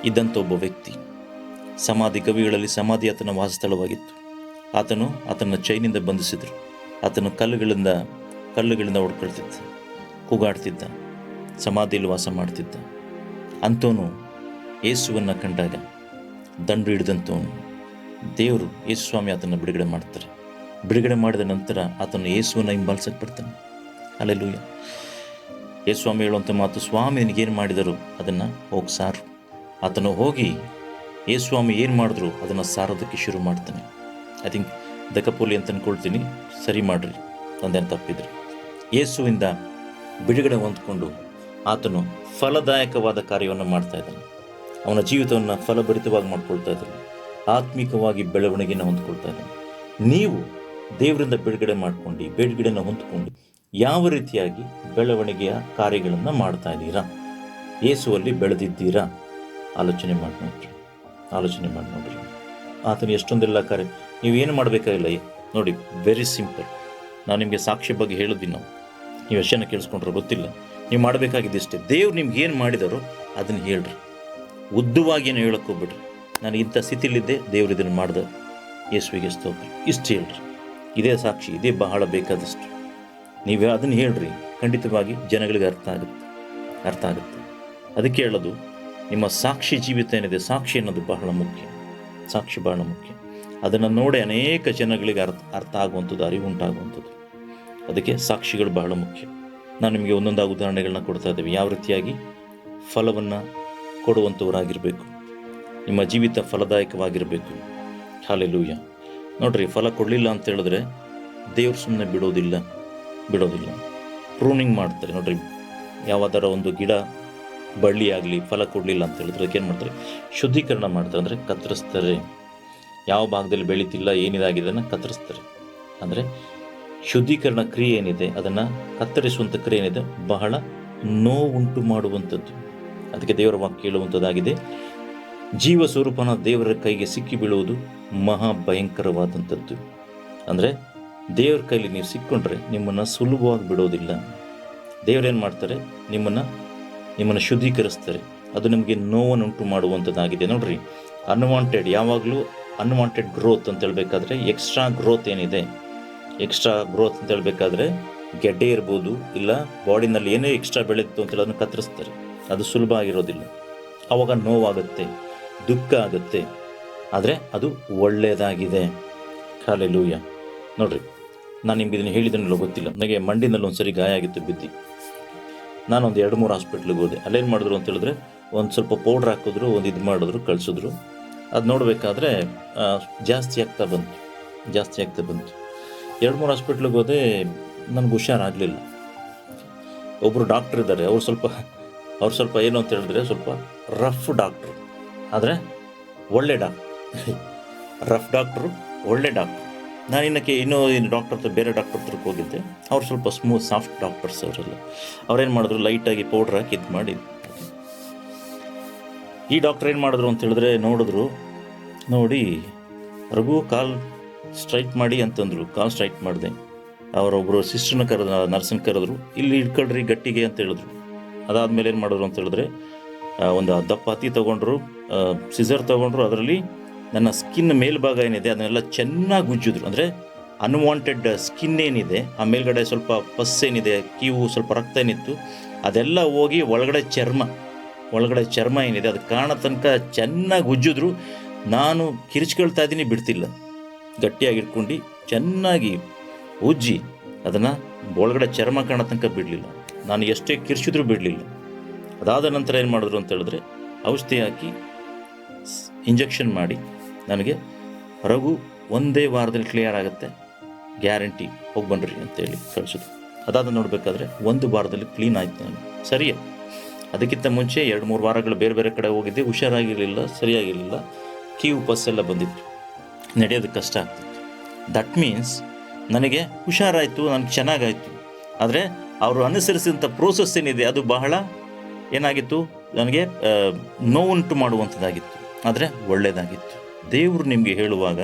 ಇದ್ದಂಥ ಒಬ್ಬ ವ್ಯಕ್ತಿ. ಸಮಾಧಿ ಗವಿಗಳಲ್ಲಿ ಸಮಾಧಿ ಆತನ ವಾಸಸ್ಥಳವಾಗಿತ್ತು. ಆತನು ಆತನ ಚೈನಿಂದ ಬಂಧಿಸಿದರು. ಆತನು ಕಲ್ಲುಗಳಿಂದ ಕಲ್ಲುಗಳಿಂದ ಹೊಡ್ಕೊಳ್ತಿದ್ದ ಕೂಗಾಡ್ತಿದ್ದ. ಸಮಾಧಿಯಲ್ಲಿ ವಾಸ ಮಾಡ್ತಿದ್ದ. ಅಂಥವನು ಯೇಸುವನ್ನು ಕಂಡಾಗ ದಂಡು ಹಿಡಿದಂಥವನು. ದೇವರು ಯೇಸು ಸ್ವಾಮಿ ಆತನ ಬಿಡುಗಡೆ ಮಾಡ್ತಾರೆ. ಬಿಡುಗಡೆ ಮಾಡಿದ ನಂತರ ಆತನು ಯೇಸುವನ್ನು ಹಿಂಬಾಲಿಸಕ್ಕೆ ಬರ್ತಾನೆ. ಅಲ್ಲೆಲ್ಲೂಯ್ಯ ಯೇಸು ಸ್ವಾಮಿ ಹೇಳುವಂಥ ಮಾತು ಸ್ವಾಮಿ ನಿನಗೇನು ಮಾಡಿದರು? ಅದನ್ನು ಹೋಗಿ ಸಾರು. ಆತನು ಹೋಗಿ ಯೇಸು ಸ್ವಾಮಿ ಏನು ಮಾಡಿದ್ರು? ಅದನ್ನು ಸಾರೋದಕ್ಕೆ ಶುರು ಮಾಡ್ತಾನೆ. ಐ ಥಿಂಕ್ ದಕಪೋಲಿ ಅಂತ ಅಂದ್ಕೊಳ್ತೀನಿ ಸರಿ ಮಾಡ್ರಿ. ತಂದೆ ತಪ್ಪಿದ್ರೆ. ಯೇಸುವಿಂದ ಬಿಡುಗಡೆ ಹೊಂದ್ಕೊಂಡು ಆತನು ಫಲದಾಯಕವಾದ ಕಾರ್ಯವನ್ನು ಮಾಡ್ತಾ ಇದ್ದಾನೆ. ಅವನ ಜೀವಿತವನ್ನು ಫಲಭರಿತವಾಗಿ ಮಾಡ್ಕೊಳ್ತಾ ಇದ್ದಾನೆ. ಆತ್ಮಿಕವಾಗಿ ಬೆಳವಣಿಗೆಯನ್ನು ಹೊಂದ್ಕೊಳ್ತಾ ಇದ್ದಾನೆ. ನೀವು ದೇವರಿಂದ ಬಿಡುಗಡೆ ಮಾಡ್ಕೊಂಡು ಬಿಡುಗಡೆನ ಹೊಂದ್ಕೊಂಡು ಯಾವ ರೀತಿಯಾಗಿ ಬೆಳವಣಿಗೆಯ ಕಾರ್ಯಗಳನ್ನು ಮಾಡ್ತಾ ಇದ್ದೀರಾ? ಯೇಸುವಲ್ಲಿ ಬೆಳೆದಿದ್ದೀರಾ? ಆಲೋಚನೆ ಮಾಡಿ ಆಲೋಚನೆ ಮಾಡಿ ನೋಡ್ರಿ. ಆತನು ಎಷ್ಟೊಂದೆಲ್ಲ ಕಾರ್ಯ, ನೀವು ಏನು ಮಾಡಬೇಕಾಗಿಲ್ಲ. ನೋಡಿ ವೆರಿ ಸಿಂಪಲ್ ನಾನು ನಿಮಗೆ ಸಾಕ್ಷಿ ಬಗ್ಗೆ ಹೇಳಿದ್ವಿ ನಾವು ನೀವು ಎಷ್ಟು ಜನ ಕೇಳಿಸ್ಕೊಂಡ್ರೆ ಗೊತ್ತಿಲ್ಲ. ನೀವು ಮಾಡಬೇಕಾಗಿದೆ ಇಷ್ಟೇ ದೇವ್ರು ನಿಮ್ಗೆ ಏನು ಮಾಡಿದಾರೋ ಅದನ್ನು ಹೇಳ್ರಿ. ಉದ್ದವಾಗಿ ಏನು ಹೇಳಕ್ಕೆ ಹೋಗ್ಬಿಡ್ರಿ ನಾನು ಇಂಥ ಸ್ಥಿತಿಲಿದ್ದೆ ದೇವ್ರು ಇದನ್ನು ಮಾಡ್ದೆ. ಯೇಸುವಿಗೆ ಸ್ತೋತ್ರ. ಇಷ್ಟು ಹೇಳ್ರಿ. ಇದೇ ಸಾಕ್ಷಿ, ಇದೇ ಬಹಳ ಬೇಕಾದಷ್ಟು. ನೀವು ಅದನ್ನು ಹೇಳ್ರಿ. ಖಂಡಿತವಾಗಿ ಜನಗಳಿಗೆ ಅರ್ಥ ಆಗುತ್ತೆ. ಅರ್ಥ ಆಗುತ್ತೆ. ಅದಕ್ಕೆ ಹೇಳೋದು, ನಿಮ್ಮ ಸಾಕ್ಷಿ ಜೀವಿತ ಏನಿದೆ, ಸಾಕ್ಷಿ ಅನ್ನೋದು ಬಹಳ ಮುಖ್ಯ. ಸಾಕ್ಷಿ ಬಹಳ ಮುಖ್ಯ. ಅದನ್ನು ನೋಡಿ ಅನೇಕ ಜನಗಳಿಗೆ ಅರ್ಥ ಅರ್ಥ ಆಗುವಂಥದ್ದು, ಅರಿವು ಉಂಟಾಗುವಂಥದ್ದು. ಅದಕ್ಕೆ ಸಾಕ್ಷಿಗಳು ಬಹಳ ಮುಖ್ಯ. ನಾನು ನಿಮಗೆ ಒಂದೊಂದಾಗಿ ಉದಾಹರಣೆಗಳನ್ನ ಕೊಡ್ತಾ ಇದ್ದೇವೆ. ಯಾವ ರೀತಿಯಾಗಿ? ಫಲವನ್ನು ಕೊಡುವಂಥವರಾಗಿರಬೇಕು ನಿಮ್ಮ ಜೀವಿತ ಫಲದಾಯಕವಾಗಿರಬೇಕು. ಹಾಲೆಲೂಯ ನೋಡ್ರಿ, ಫಲ ಕೊಡಲಿಲ್ಲ ಅಂತ ಹೇಳಿದ್ರೆ ದೇವ್ರು ಸುಮ್ಮನೆ ಬಿಡೋದಿಲ್ಲ. ಬಿಡೋದಿಲ್ಲ. ಪ್ರೂನಿಂಗ್ ಮಾಡ್ತಾರೆ. ನೋಡ್ರಿ, ಯಾವ್ದಾರ ಒಂದು ಗಿಡ, ಬಳ್ಳಿ ಆಗಲಿ, ಫಲ ಕೊಡಲಿಲ್ಲ ಅಂತ ಹೇಳಿದ್ರೆ ಅದಕ್ಕೆ ಏನು ಮಾಡ್ತಾರೆ? ಶುದ್ಧೀಕರಣ ಮಾಡ್ತಾರೆ. ಅಂದರೆ ಕತ್ತರಿಸ್ತಾರೆ. ಯಾವ ಭಾಗದಲ್ಲಿ ಬೆಳೀತಿಲ್ಲ, ಏನಿದಾಗಿದೆ ಅದನ್ನು ಕತ್ತರಿಸ್ತಾರೆ. ಅಂದರೆ ಶುದ್ಧೀಕರಣ ಕ್ರಿಯೆ ಏನಿದೆ, ಅದನ್ನು ಕತ್ತರಿಸುವಂಥ ಕ್ರಿಯೆ ಏನಿದೆ, ಬಹಳ ನೋವುಂಟು ಮಾಡುವಂಥದ್ದು. ಅದಕ್ಕೆ ದೇವರ ವಾಕ್ಯ ಹೇಳುವಂಥದ್ದಾಗಿದೆ, ಜೀವ ಸ್ವರೂಪನ ದೇವರ ಕೈಗೆ ಸಿಕ್ಕಿ ಬೀಳುವುದು ಮಹಾ ಭಯಂಕರವಾದಂಥದ್ದು. ಅಂದರೆ ದೇವರ ಕೈಲಿ ನೀವು ಸಿಕ್ಕೊಂಡ್ರೆ ನಿಮ್ಮನ್ನು ಸುಲಭವಾಗಿ ಬಿಡೋದಿಲ್ಲ. ದೇವರೇನು ಮಾಡ್ತಾರೆ, ನಿಮ್ಮನ್ನು ನಿಮ್ಮನ್ನು ಶುದ್ಧೀಕರಿಸ್ತಾರೆ. ಅದು ನಿಮಗೆ ನೋವನ್ನುಂಟು ಮಾಡುವಂಥದ್ದಾಗಿದೆ. ನೋಡ್ರಿ ಅನ್ವಾಂಟೆಡ್ ಯಾವಾಗಲೂ ಅನ್ವಾಂಟೆಡ್ ಗ್ರೋತ್ ಅಂತ ಹೇಳಬೇಕಾದ್ರೆ ಎಕ್ಸ್ಟ್ರಾ ಗ್ರೋತ್ ಏನಿದೆ ಎಕ್ಸ್ಟ್ರಾ ಗ್ರೋತ್ ಅಂತ ಹೇಳಬೇಕಾದ್ರೆ ಗೆಡ್ಡೆ ಇರ್ಬೋದು ಇಲ್ಲ ಬಾಡಿನಲ್ಲಿ ಏನೇ ಎಕ್ಸ್ಟ್ರಾ ಬೆಳೀತು ಅಂತ ಅದನ್ನು ಕತ್ತರಿಸ್ತಾರೆ. ಅದು ಸುಲಭ ಆಗಿರೋದಿಲ್ಲ. ಆವಾಗ ನೋವಾಗುತ್ತೆ, ದುಃಖ ಆಗುತ್ತೆ. ಆದರೆ ಅದು ಒಳ್ಳೆಯದಾಗಿದೆ ಕಾಲೆಲೂಯ ನೋಡ್ರಿ, ನಾನು ನಿಮ್ಗೆ ಇದನ್ನು ಹೇಳಿದನಲ್ಲ ಗೊತ್ತಿಲ್ಲ. ನನಗೆ ಮಂಡಿನಲ್ಲಿ ಒಂದು ಸರಿ ಗಾಯ ಆಗಿತ್ತು ಬಿದ್ದಿ. ನಾನು ಒಂದು ಎರಡು ಮೂರು ಹಾಸ್ಪಿಟ್ಲಿಗೆ ಹೋದೆ. ಅಲ್ಲೇನು ಮಾಡಿದ್ರು ಅಂತ ಹೇಳಿದ್ರೆ ಒಂದು ಸ್ವಲ್ಪ ಪೌಡ್ರ್ ಹಾಕಿದ್ರು, ಒಂದು ಇದು ಮಾಡಿದ್ರು, ಕಳಿಸಿದ್ರು. ಅದು ನೋಡಬೇಕಾದ್ರೆ ಜಾಸ್ತಿ ಆಗ್ತಾ ಬಂತು. ಜಾಸ್ತಿ ಆಗ್ತಾ ಬಂತು. ಎರಡು ಮೂರು ಹಾಸ್ಪಿಟ್ಲಿಗೆ ಹೋದೆ, ನನಗೆ ಹುಷಾರಾಗಲಿಲ್ಲ ಒಬ್ಬರು ಡಾಕ್ಟ್ರ್ ಇದ್ದಾರೆ, ಅವ್ರು ಸ್ವಲ್ಪ ಅವ್ರು ಸ್ವಲ್ಪ ಏನು ಅಂತ ಹೇಳಿದ್ರೆ ಸ್ವಲ್ಪ ರಫ್ ಡಾಕ್ಟ್ರು ಆದರೆ ಒಳ್ಳೆ ಡಾಕ್ಟ್ರ್ ರಫ್ ಡಾಕ್ಟ್ರು ಒಳ್ಳೆ ಡಾಕ್ಟ್ರು ನಾನು ಇನ್ನಕ್ಕೆ ಇನ್ನೂ ಏನು ಡಾಕ್ಟರ್ ಹತ್ರ ಬೇರೆ ಡಾಕ್ಟರ್ ಹತ್ರಕ್ಕೆ ಹೋಗಿದ್ದೆ. ಅವ್ರು ಸ್ವಲ್ಪ ಸ್ಮೂತ್ ಸಾಫ್ಟ್ ಡಾಕ್ಟರ್ಸ್ ಅವರೆಲ್ಲ. ಅವ್ರೇನು ಮಾಡಿದ್ರು ಲೈಟಾಗಿ ಪೌಡ್ರ್ ಹಾಕಿ ಇದು ಮಾಡಿ. ಈ ಡಾಕ್ಟ್ರ್ ಏನು ಮಾಡಿದ್ರು ಅಂತ ಹೇಳಿದ್ರೆ ನೋಡಿದ್ರು. ನೋಡಿ, ರಘು ಕಾಲ್ ಸ್ಟ್ರೈಟ್ ಮಾಡಿ ಅಂತಂದರು, ಕಾಲ್ ಸ್ಟ್ರೈಕ್ ಮಾಡಿದೆ. ಅವರೊಬ್ಬರು ಸಿಸ್ಟರ್ನ ಕರೆದ ನರ್ಸನ್ನ ಕರೆದ್ರು, ಇಲ್ಲಿ ಇಟ್ಕೊಳ್ರಿ ಗಟ್ಟಿಗೆ ಅಂತ ಹೇಳಿದ್ರು. ಅದಾದಮೇಲೆ ಏನು ಮಾಡಿದ್ರು ಅಂತ ಹೇಳಿದ್ರೆ ಒಂದು ದಪ್ಪ ಹತ್ತಿ ತೊಗೊಂಡ್ರು ಸಿಸರ್ ತೊಗೊಂಡ್ರು, ಅದರಲ್ಲಿ ನನ್ನ ಸ್ಕಿನ್ ಮೇಲ್ಭಾಗ ಏನಿದೆ, ಅದನ್ನೆಲ್ಲ ಚೆನ್ನಾಗಿ ಉಜ್ಜಿದ್ರು ಅಂದರೆ ಅನ್ವಾಂಟೆಡ್ ಸ್ಕಿನ್ ಏನಿದೆ, ಆ ಮೇಲ್ಗಡೆ ಸ್ವಲ್ಪ ಪಸ್ ಏನಿದೆ, ಕೀವು, ಸ್ವಲ್ಪ ರಕ್ತ ಏನಿತ್ತು, ಅದೆಲ್ಲ ಹೋಗಿ ಒಳಗಡೆ ಚರ್ಮ ಒಳಗಡೆ ಚರ್ಮ ಏನಿದೆ, ಅದು ಕಾಣೋ ತನಕ ಚೆನ್ನಾಗಿ ಉಜ್ಜಿದ್ರು ನಾನು ಕಿರಿಚ್ಕೊಳ್ತಾ ಇದ್ದೀನಿ, ಬಿಡ್ತಿಲ್ಲ. ಗಟ್ಟಿಯಾಗಿ ಇಟ್ಕೊಂಡು ಚೆನ್ನಾಗಿ ಉಜ್ಜಿ ಅದನ್ನು ಒಳಗಡೆ ಚರ್ಮ ಕಾಣೋ ತನಕ ಬಿಡಲಿಲ್ಲ. ನಾನು ಎಷ್ಟೇ ಕಿರ್ಚಿದ್ರೂ ಬಿಡಲಿಲ್ಲ. ಅದಾದ ನಂತರ ಏನು ಮಾಡಿದ್ರು ಅಂತ ಹೇಳಿದ್ರೆ ಔಷಧಿ ಹಾಕಿ ಇಂಜೆಕ್ಷನ್ ಮಾಡಿ ನನಗೆ ರಘು ಒಂದೇ ವಾರದಲ್ಲಿ ಕ್ಲಿಯರ್ ಆಗುತ್ತೆ, ಗ್ಯಾರಂಟಿ ಹೋಗಿ ಬನ್ನಿರಿ ಅಂತೇಳಿ ಕಳಿಸಿದ್ರು. ಅದಾದ ನೋಡಬೇಕಾದ್ರೆ ಒಂದು ವಾರದಲ್ಲಿ ಕ್ಲೀನ್ ಆಯ್ತು ನಾನು. ಸರಿಯೇ. ಅದಕ್ಕಿಂತ ಮುಂಚೆ ಎರಡು ಮೂರು ವಾರಗಳು ಬೇರೆ ಬೇರೆ ಕಡೆ ಹೋಗಿದ್ದೆ, ಹುಷಾರಾಗಿರಲಿಲ್ಲ, ಸರಿಯಾಗಿರಲಿಲ್ಲ. ಕೀವು ಎಲ್ಲ ಬಂದಿತ್ತು. ನಡೆಯೋದು ಕಷ್ಟ ಆಗ್ತಿತ್ತು ದಟ್ ಮೀನ್ಸ್ ನನಗೆ ಹುಷಾರಾಯಿತು, ನನಗೆ ಚೆನ್ನಾಗಾಯಿತು. ಆದರೆ ಅವರು ಅನುಸರಿಸಿದಂಥ ಪ್ರೋಸೆಸ್ ಏನಿದೆ, ಅದು ಬಹಳ ಏನಾಗಿತ್ತು? ನನಗೆ ನೋವುಂಟು ಮಾಡುವಂಥದ್ದಾಗಿತ್ತು. ಆದರೆ ಒಳ್ಳೆಯದಾಗಿತ್ತು ದೇವರು ನಿಮಗೆ ಹೇಳುವಾಗ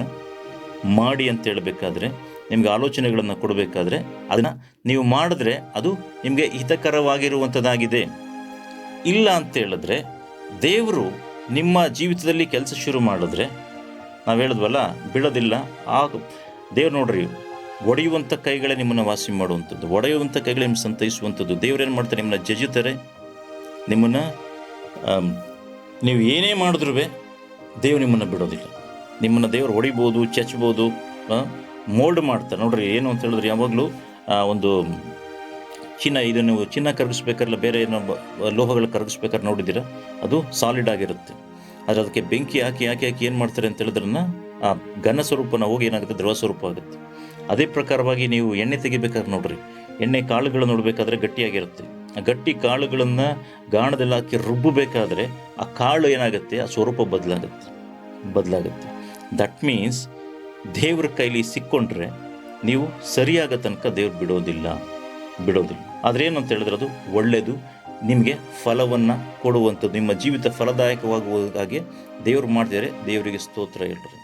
ಮಾಡಿ ಅಂತ ಹೇಳಬೇಕಾದ್ರೆ, ನಿಮಗೆ ಆಲೋಚನೆಗಳನ್ನು ಕೊಡಬೇಕಾದ್ರೆ, ಅದನ್ನು ನೀವು ಮಾಡಿದ್ರೆ ಅದು ನಿಮಗೆ ಹಿತಕರವಾಗಿರುವಂಥದ್ದಾಗಿದೆ. ಇಲ್ಲ ಅಂತ ಹೇಳಿದ್ರೆ ದೇವರು ನಿಮ್ಮ ಜೀವಿತದಲ್ಲಿ ಕೆಲಸ ಶುರು ಮಾಡಿದ್ರೆ ನಾವು ಹೇಳಿದ್ವಲ್ಲ ಬೀಳೋದಿಲ್ಲ ಆ ದೇವ್ರು ನೋಡ್ರಿ ಒಡೆಯುವಂಥ ಕೈಗಳೇ ನಿಮ್ಮನ್ನು ವಾಸಿ ಮಾಡುವಂಥದ್ದು ಒಡೆಯುವಂಥ ಕೈಗಳೇ ನಿಮ್ಮ ಸಂತೈಸುವಂಥದ್ದು. ದೇವ್ರೇನು ಮಾಡ್ತಾರೆ, ನಿಮ್ಮನ್ನ ಜಜಿತಾರೆ, ನಿಮ್ಮನ್ನು ನೀವು ಏನೇ ಮಾಡಿದ್ರೂ ದೇವ್ರು ನಿಮ್ಮನ್ನು ಬಿಡೋದಿಲ್ಲ. ನಿಮ್ಮನ್ನು ದೇವ್ರು ಹೊಡಿಬೋದು ಚಚ್ಬೋದು ಮೋಲ್ಡ್ ಮಾಡ್ತಾರೆ. ನೋಡ್ರಿ, ಏನು ಅಂತ ಹೇಳಿದ್ರೆ ಯಾವಾಗಲೂ ಒಂದು ಚಿನ್ನ ಇದು ನೀವು ಚಿನ್ನ ಕರಗಿಸ್ಬೇಕಾದ್ರೆ ಬೇರೆ ಏನೋ ಲೋಹಗಳು ಕರಗಿಸ್ಬೇಕಾದ್ರೆ ನೋಡಿದ್ದೀರಾ? ಅದು ಸಾಲಿಡ್ ಆಗಿರುತ್ತೆ. ಆದರೆ ಅದಕ್ಕೆ ಬೆಂಕಿ ಹಾಕಿ ಹಾಕಿ ಹಾಕಿ ಏನು ಮಾಡ್ತಾರೆ ಅಂತ ಹೇಳಿದ್ರನ್ನ, ಆ ಘನ ಸ್ವರೂಪನ ಹೋಗಿ ಏನಾಗುತ್ತೆ? ದ್ರವ ಸ್ವರೂಪ ಆಗುತ್ತೆ. ಅದೇ ಪ್ರಕಾರವಾಗಿ ನೀವು ಎಣ್ಣೆ ತೆಗಿಬೇಕಾದ್ರೆ ನೋಡ್ರಿ. ಎಣ್ಣೆ ಕಾಳುಗಳು ನೋಡಬೇಕಾದ್ರೆ ಗಟ್ಟಿಯಾಗಿರುತ್ತೆ. ಆ ಗಟ್ಟಿ ಕಾಳುಗಳನ್ನು ಗಾಣದಲ್ಲಿ ಹಾಕಿ ರುಬ್ಬಬೇಕಾದ್ರೆ ಆ ಕಾಳು ಏನಾಗುತ್ತೆ? ಆ ಸ್ವರೂಪ ಬದಲಾಗುತ್ತೆ. ಬದಲಾಗುತ್ತೆ. ದಟ್ ಮೀನ್ಸ್ ದೇವ್ರ ಕೈಲಿ ಸಿಕ್ಕೊಂಡ್ರೆ ನೀವು ಸರಿಯಾಗ ತನಕ ದೇವ್ರು ಬಿಡೋದಿಲ್ಲ. ಬಿಡೋದಿಲ್ಲ. ಆದರೆ ಏನಂತ ಹೇಳಿದ್ರೆ ಅದು ಒಳ್ಳೆಯದು ನಿಮಗೆ ಫಲವನ್ನು ಕೊಡುವಂಥದ್ದು ನಿಮ್ಮ ಜೀವಿತ ಫಲದಾಯಕವಾಗುವ ಹಾಗೆ ದೇವ್ರು ಮಾಡ್ತಿದ್ದಾರೆ ದೇವರಿಗೆ ಸ್ತೋತ್ರ ಹೇಳ್ರಿ